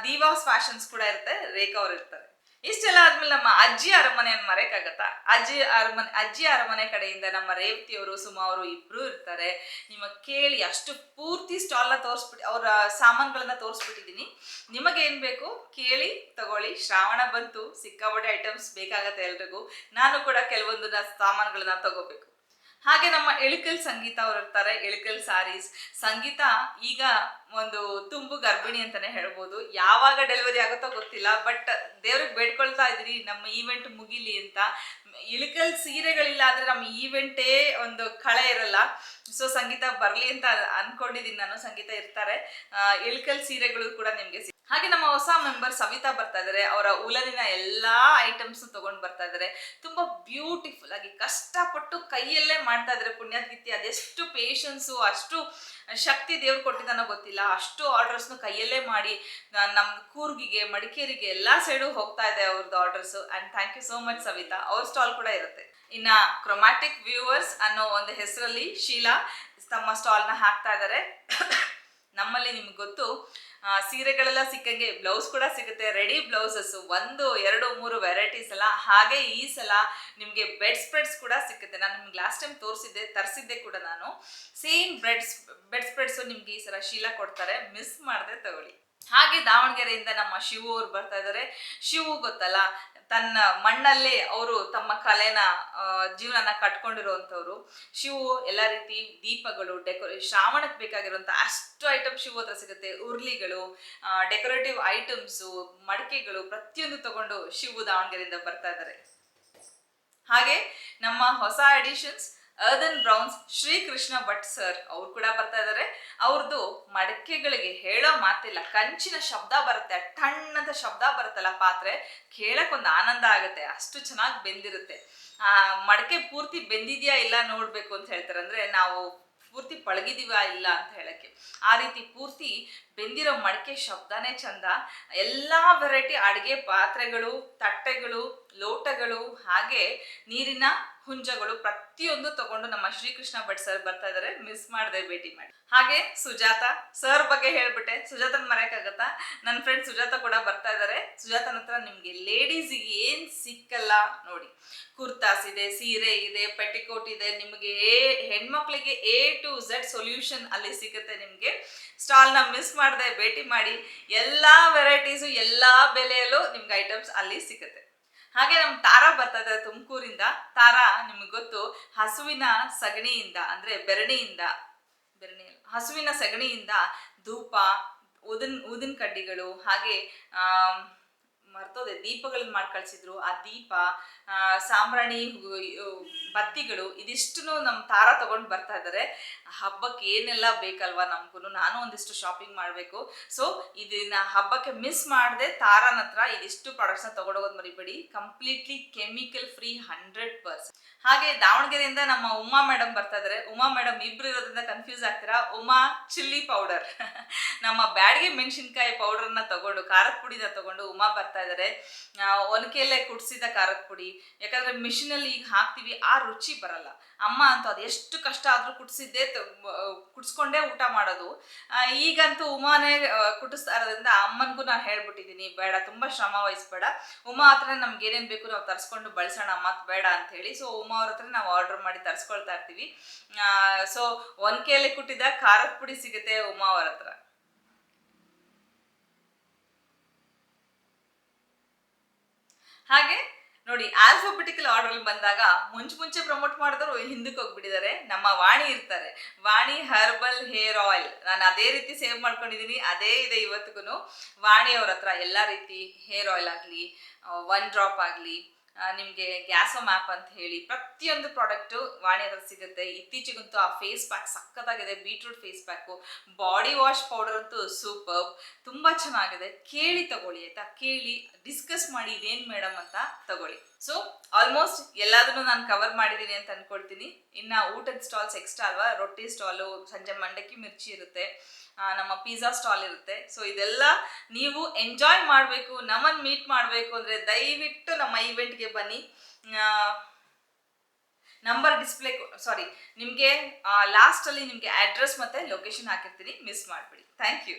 ದಿವಾಸ್ ಫ್ಯಾಷನ್ಸ್ ಕೂಡ ಇರುತ್ತೆ, ರೇಖಾ ಅವ್ರು ಇರ್ತಾರೆ. ಇಷ್ಟೆಲ್ಲ ಆದ್ಮೇಲೆ ನಮ್ಮ ಅಜ್ಜಿ ಅರಮನೆಯನ್ನು ಮರೆಯಕ್ಕಾಗತ್ತಾ? ಅಜ್ಜಿ ಅರಮನೆ ಅಜ್ಜಿ ಅರಮನೆ ಕಡೆಯಿಂದ ನಮ್ಮ ರೇವತಿ ಅವರು, ಸುಮಾ ಅವರು ಇಬ್ರು ಇರ್ತಾರೆ. ನಿಮ್ಮ ಕೇಳಿ ಅಷ್ಟು ಪೂರ್ತಿ ಸ್ಟಾಲ್ನ ತೋರಿಸ್ಬಿಟ್ಟು ಅವರ ಸಾಮಾನುಗಳನ್ನ ನಿಮಗೆ ಏನ್ ಬೇಕು ಕೇಳಿ, ತಗೊಳ್ಳಿ. ಶ್ರಾವಣ ಬಂತು, ಸಿಕ್ಕಾಪಟ್ಟೆ ಐಟಮ್ಸ್ ಬೇಕಾಗತ್ತೆ ಎಲ್ರಿಗೂ. ನಾನು ಕೂಡ ಕೆಲವೊಂದನ್ನ ಸಾಮಾನುಗಳನ್ನ ತಗೋಬೇಕು. ಹಾಗೆ ನಮ್ಮ ಎಳಿಕಲ್ ಸಂಗೀತ ಅವ್ರು ಇರ್ತಾರೆ ಎಳಿಕಲ್ ಸಾರೀಸ್. ಸಂಗೀತ ಈಗ ಒಂದು ತುಂಬು ಗರ್ಭಿಣಿ ಅಂತಾನೆ ಹೇಳ್ಬೋದು. ಯಾವಾಗ ಡೆಲಿವರಿ ಆಗುತ್ತೋ ಗೊತ್ತಿಲ್ಲ ಬಟ್ ದೇವ್ರಿಗೆ ಬೇಡ್ಕೊಳ್ತಾ ಇದ್ರಿ, ನಮ್ಮ ಈವೆಂಟ್ ಮುಗಿಲಿ ಅಂತ. ಇಳಕಲ್ ಸೀರೆಗಳಿಲ್ಲ ಆದರೆ ನಮ್ಮ ಈವೆಂಟೇ ಒಂದು ಕಳೆ ಇರಲ್ಲ. ಸೊ ಸಂಗೀತ ಬರಲಿ ಅಂತ ಅನ್ಕೊಂಡಿದ್ದೀನಿ ನಾನು, ಸಂಗೀತ ಇರ್ತಾರೆ. ಇಳಕಲ್ ಸೀರೆಗಳು ಕೂಡ ನಿಮಗೆ ಹಾಗೆ ನಮ್ಮ ಹೊಸ ಮೆಂಬರ್ ಸವಿತಾ ಬರ್ತಾ ಇದಾರೆ. ಅವರ ಉಲನಿನ ಎಲ್ಲಾ ಐಟಮ್ಸ್ ತಗೊಂಡು ಬರ್ತಾ ಇದಾರೆ. ತುಂಬಾ ಬ್ಯೂಟಿಫುಲ್ ಆಗಿ ಕಷ್ಟಪಟ್ಟು ಕೈಯಲ್ಲೇ ಮಾಡ್ತಾ ಇದಾರೆ ಪುಣ್ಯಾತ್ಗಿತ್ತಿ ಅದೆಷ್ಟು ಪೇಷನ್ಸು ಅಷ್ಟು ಶಕ್ತಿ ದೇವ್ರು ಕೊಟ್ಟಿದ್ದಾನೋ ಗೊತ್ತಿಲ್ಲ. ಅಷ್ಟು ಆರ್ಡರ್ಸ್ನು ಕೈಯಲ್ಲೇ ಮಾಡಿ ನಮ್ಮ ನಮ್ ಕೂರ್ಗಿಗೆ, ಮಡಿಕೇರಿಗೆ, ಎಲ್ಲಾ ಸೈಡು ಹೋಗ್ತಾ ಇದೆ ಅವ್ರದ್ದು orders and thank you so much Savita. ಅವ್ರ ಸ್ಟಾಲ್ ಕೂಡ ಇರುತ್ತೆ. ಇನ್ನ ಕ್ರೊಮ್ಯಾಟಿಕ್ ವ್ಯೂವರ್ಸ್ ಅನ್ನೋ ಒಂದು ಹೆಸರಲ್ಲಿ ಶೀಲಾ ತಮ್ಮ ಸ್ಟಾಲ್ನ ಹಾಕ್ತಾ ಇದ್ದಾರೆ ನಮ್ಮಲ್ಲಿ ನಿಮ್ಗೆ ಗೊತ್ತು ಸೀರೆಗಳೆಲ್ಲ ಸಿಕ್ಕಂಗೆ ಬ್ಲೌಸ್ ಕೂಡ ಸಿಗುತ್ತೆ ರೆಡಿ ಬ್ಲೌಸಸ್ ಒಂದು, ಎರಡು, ಮೂರು ವೆರೈಟೀಸ್ ಅಲ್ಲ. ಹಾಗೆ ಈ ಸಲ ನಿಮಗೆ ಬೆಡ್ ಸ್ಪ್ರೆಡ್ಸ್ ಕೂಡ ಸಿಕ್ಕುತ್ತೆ. ನಾನು ನಿಮ್ಗೆ ಲಾಸ್ಟ್ ಟೈಮ್ ತೋರಿಸಿದ್ದೆ, ತರಿಸಿದ್ದೆ ಕೂಡ ನಾನು. ಸೇಮ್ ಬ್ರೆಡ್ ಬೆಡ್ ಸ್ಪ್ರೆಡ್ಸು ನಿಮ್ಗೆ ಈ ಸಲ ಶೀಲ ಕೊಡ್ತಾರೆ. ಮಿಸ್ ಮಾಡದೆ ತಗೊಳ್ಳಿ. ಹಾಗೆ ದಾವಣಗೆರೆಯಿಂದ ನಮ್ಮ ಶಿವು ಅವ್ರು ಬರ್ತಾ ಇದ್ದಾರೆ ಶಿವು ಗೊತ್ತಲ್ಲ ತನ್ನ ಮಣ್ಣಲ್ಲೇ ಅವರು ತಮ್ಮ ಕಲೆನ ಜೀವನನ ಕಟ್ಕೊಂಡಿರುವಂಥವ್ರು. ಶಿವು ಎಲ್ಲ ರೀತಿ ದೀಪಗಳು ಡೆಕೋ ಶ್ರಾವಣಕ್ಕೆ ಬೇಕಾಗಿರುವಂಥ ಅಷ್ಟು ಐಟಮ್ ಶಿವು ಹತ್ರ ಸಿಗುತ್ತೆ. ಉರ್ಲಿಗಳು ಡೆಕೋರೇಟಿವ್ ಐಟಮ್ಸು ಮಡಕೆಗಳು ಪ್ರತಿಯೊಂದು ತಗೊಂಡು ಶಿವು ದಾವಣಗೆರೆಯಿಂದ ಬರ್ತಾ ಇದ್ದಾರೆ. ಹಾಗೆ ನಮ್ಮ ಹೊಸ editions earthen browns Shrikrishna Bhat sir ಅವ್ರು ಕೂಡ ಬರ್ತಾ ಇದ್ದಾರೆ ಅವ್ರದ್ದು ಮಡಕೆಗಳಿಗೆ ಹೇಳೋ ಮಾತಿಲ್ಲ. ಕಂಚಿನ ಶಬ್ದ ಬರುತ್ತೆ. ತಣ್ಣದ ಶಬ್ದ ಬರುತ್ತಲ್ಲ ಪಾತ್ರೆ. ಕೇಳಕ್ ಒಂದು ಆನಂದ ಆಗುತ್ತೆ. ಅಷ್ಟು ಚೆನ್ನಾಗಿ ಬೆಂದಿರುತ್ತೆ. ಆ, ಮಡಕೆ ಪೂರ್ತಿ ಬೆಂದಿದ್ಯಾ ಇಲ್ಲ ನೋಡ್ಬೇಕು ಅಂತ ಹೇಳ್ತಾರೆ. ಅಂದ್ರೆ ನಾವು ಪೂರ್ತಿ ಪಳಗಿದೀವಾ ಇಲ್ಲ ಅಂತ ಹೇಳಕ್ಕೆ. ಆ ರೀತಿ ಪೂರ್ತಿ ಬೆಂದಿರೋ ಮಡಕೆ ಶಬ್ದನೇ ಚಂದ. ಎಲ್ಲಾ ವೆರೈಟಿ ಅಡುಗೆ ಪಾತ್ರೆಗಳು, ತಟ್ಟೆಗಳು, ಲೋಟಗಳು, ಹಾಗೆ ನೀರಿನ ಹುಂಜಗಳು ಪ್ರತಿಯೊಂದು ತಗೊಂಡು ನಮ್ಮ ಶ್ರೀಕೃಷ್ಣ ಭಟ್ ಸರ್ ಬರ್ತಾ ಇದಾರೆ. ಮಿಸ್ ಮಾಡದೆ ಭೇಟಿ ಮಾಡಿ. ಹಾಗೆ ಸುಜಾತ ಸರ್ ಬಗ್ಗೆ ಹೇಳ್ಬಿಟ್ಟೆ. ಸುಜಾತನ ಮರೆಯಕ್ಕಾಗತ್ತಾ ನನ್ನ ಫ್ರೆಂಡ್ ಸುಜಾತ ಕೂಡ ಬರ್ತಾ ಇದ್ದಾರೆ ಸುಜಾತನ ಹತ್ರ ನಿಮ್ಗೆ ಲೇಡೀಸಿಗೆ ಏನ್ ಸಿಕ್ಕಲ್ಲ ನೋಡಿ. ಕುರ್ತಾಸ್ ಇದೆ, ಸೀರೆ ಇದೆ ಪೆಟಿಕೋಟ್ ಇದೆ, ನಿಮಗೆ ಹೆಣ್ಮಕ್ಳಿಗೆ ಎ ಟು ಝೆಡ್ ಸೊಲ್ಯೂಷನ್ ಅಲ್ಲಿ ಸಿಗುತ್ತೆ ನಿಮ್ಗೆ. ಸ್ಟಾಲ್ನ ಮಿಸ್ ಮಾಡದೆ, ಭೇಟಿ ಮಾಡಿ. ಎಲ್ಲಾ ವೆರೈಟೀಸು ಎಲ್ಲಾ ಬೆಲೆಯಲ್ಲೂ ನಿಮ್ಗೆ ಐಟಮ್ಸ್ ಅಲ್ಲಿ ಸಿಗುತ್ತೆ ಹಾಗೆ ನಮ್ ತಾರಾ ಬರ್ತಾ ಇದ್ದಾರೆ ತುಮಕೂರಿಂದ. ತಾರಾ ನಿಮ್ಗೆ ಗೊತ್ತು, ಹಸುವಿನ ಸಗಣಿಯಿಂದ, ಅಂದ್ರೆ ಬೆರಣಿಯಿಂದ, ಬೆರಣಿ ಹಸುವಿನ ಸಗಣಿಯಿಂದ ಧೂಪ, ಊದಿನ ಊದಿನ ಕಡ್ಡಿಗಳು, ಹಾಗೆ ಮರ್ತೋದೆ. ದೀಪಗಳನ್ನ ಮಾಡಿ ಕಳ್ಸಿದ್ರು. ಆ ದೀಪ ಸಾಂಬ್ರಾಣಿ ಬತ್ತಿಗಳು ಇದಿಷ್ಟು ನಮ್ಮ ತಾರ ತಗೊಂಡು ಬರ್ತಾ ಇದ್ದಾರೆ ಹಬ್ಬಕ್ಕೆ ಏನೆಲ್ಲ ಬೇಕಲ್ವಾ ನಮ್ಗೂ ನಾನು ಒಂದಿಷ್ಟು ಶಾಪಿಂಗ್ ಮಾಡಬೇಕು. ಸೊ ಇದನ್ನ ಹಬ್ಬಕ್ಕೆ ಮಿಸ್ ಮಾಡದೆ ತಾರನ ಹತ್ರ ಇದಿಷ್ಟು ಪ್ರಾಡಕ್ಟ್ಸ್ನ ತಗೊಂಡೋಗೋದು ಮರಿಬೇಡಿ. Completely chemical free hundred percent ಹಾಗೆ ದಾವಣಗೆರೆಯಿಂದ ನಮ್ಮ ಉಮಾ ಮೇಡಮ್ ಬರ್ತಾ ಇದ್ದಾರೆ ಉಮಾ ಮೇಡಮ್ ಇಬ್ರು ಇರೋದ್ರಿಂದ ಕನ್ಫ್ಯೂಸ್ ಆಗ್ತೀರಾ? ಉಮಾ ಚಿಲ್ಲಿ ಪೌಡರ್ ನಮ್ಮ ಬ್ಯಾಡಿಗೆ ಮೆಣಸಿನ್ಕಾಯಿ ಪೌಡರ್ನ ತಗೊಂಡು, ಖಾರದ ಪುಡಿನ ತಗೊಂಡು ಉಮಾ ಬರ್ತಾ ಇದಾರೆ ಆ, ಒನಕೆಯಲ್ಲೇ ಕುಡಿಸಿದ ಖಾರದ ಪುಡಿ ಯಾಕಂದ್ರೆ ಮಿಷಿನಲ್ಲಿ ಈಗ ಹಾಕ್ತೀವಿ ಆ ರುಚಿ ಬರಲ್ಲ. ಅಮ್ಮ ಅಂತ ಅದು ಎಷ್ಟು ಕಷ್ಟ ಆದ್ರೂ ಕುಡಿಸಿದ್ದೆ ಕುಡಿಸ್ಕೊಂಡೇ ಊಟ ಮಾಡೋದು. ಈಗಂತೂ ಉಮಾನೇ ಕುಟಿಸ್ತಾ ಇರೋದ್ರಿಂದ ಅಮ್ಮನಿಗೂ ನಾನು ಹೇಳ್ಬಿಟ್ಟಿದ್ದೀನಿ ಬೇಡ ತುಂಬಾ ಶ್ರಮ ವಹಿಸ್ಬೇಡ. ಉಮಾ ಹತ್ರ ನಮ್ಗೆ ಏನೇನ್ ಬೇಕು ನಾವು ತರಿಸ್ಕೊಂಡು ಬಳಸೋಣ ಅಮ್ಮ ಬೇಡ ಅಂತ ಹೇಳಿ ಸೊ ಉಮಾ ಅವ್ರ ಹತ್ರ ನಾವು ಆರ್ಡರ್ ಮಾಡಿ ತರಿಸ್ಕೊಳ್ತಾ ಇರ್ತೀವಿ. ಸೊ ಒನಕೆಯಲ್ಲಿ ಕುಟ್ಟಿದ ಖಾರದ ಪುಡಿ ಸಿಗುತ್ತೆ ಉಮಾ ಅವ್ರ ಹತ್ರ. ಹಾಗೆ ನೋಡಿ ಆಲ್ಫಾಬೆಟಿಕಲ್ ಆರ್ಡರ್ ಬಂದಾಗ ಮುಂಚೆ ಮುಂಚೆ ಪ್ರಮೋಟ್ ಮಾಡಿದ್ರು ಹಿಂದಕ್ಕೆ ಹೋಗ್ಬಿಟ್ಟಿದ್ದಾರೆ. ನಮ್ಮ ವಾಣಿ ಇರ್ತಾರೆ. ವಾಣಿ ಹರ್ಬಲ್ ಹೇರ್ ಆಯಿಲ್ ನಾನು ಅದೇ ರೀತಿ ಸೇವ್ ಮಾಡ್ಕೊಂಡಿದ್ದೀನಿ. ಅದೇ ಇದೆ ಇವತ್ತಿಗೂ ವಾಣಿ ಅವ್ರ ಹತ್ರ ಎಲ್ಲ ರೀತಿ ಹೇರ್ ಆಯಿಲ್ ಆಗಲಿ ಒನ್ ಡ್ರಾಪ್ ಆಗಲಿ ನಿಮಗೆ ಗ್ಯಾಸೋ ಮ್ಯಾಪ್ ಅಂತ ಹೇಳಿ ಪ್ರತಿಯೊಂದು ಪ್ರಾಡಕ್ಟು ವಾಣಿ ಹತ್ರ ಸಿಗುತ್ತೆ. ಇತ್ತೀಚೆಗಂತೂ ಆ ಫೇಸ್ ಪ್ಯಾಕ್ ಸಖತ್ತಾಗಿದೆ beetroot face pack. Body wash powder ಅಂತೂ ಸೂಪರ್. ತುಂಬ ಚೆನ್ನಾಗಿದೆ. ಕೇಳಿ ತಗೊಳ್ಳಿ, ಆಯಿತಾ? ಕೇಳಿ, ಡಿಸ್ಕಸ್ ಮಾಡಿ ಇದೇನು ಮೇಡಮ್ ಅಂತ ತಗೊಳ್ಳಿ. ಸೊ ಆಲ್ಮೋಸ್ಟ್ ಎಲ್ಲದನ್ನು ನಾನು ಕವರ್ ಮಾಡಿದ್ದೀನಿ ಅಂತ ಅಂದ್ಕೊಳ್ತೀನಿ ಇನ್ನು ಊಟದ ಸ್ಟಾಲ್ಸ್ ಎಕ್ಸ್ಟ್ರಾ ಅಲ್ವಾ? ರೊಟ್ಟಿ ಸ್ಟಾಲು ಸಂಜೆ ಮಂಡಕ್ಕಿ ಮಿರ್ಚಿ ಇರುತ್ತೆ. ನಮ್ಮ ಪಿಜ್ಜಾ ಸ್ಟಾಲ್ ಇರುತ್ತೆ. ಸೊ ಇದೆಲ್ಲ ನೀವು ಎಂಜಾಯ್ ಮಾಡಬೇಕು ನಮ್ಮನ್ನು ಮೀಟ್ ಮಾಡಬೇಕು ಅಂದರೆ ದಯವಿಟ್ಟು ನಮ್ಮ ಇವೆಂಟ್ಗೆ ಬನ್ನಿ. ನಂಬರ್ ಡಿಸ್ಪ್ಲೇ ಸಾರಿ ನಿಮಗೆ ಲಾಸ್ಟಲ್ಲಿ ನಿಮಗೆ ಅಡ್ರೆಸ್ ಮತ್ತು ಲೊಕೇಶನ್ ಹಾಕಿರ್ತೀನಿ. ಮಿಸ್ ಮಾಡಿಬಿಡಿ. Thank you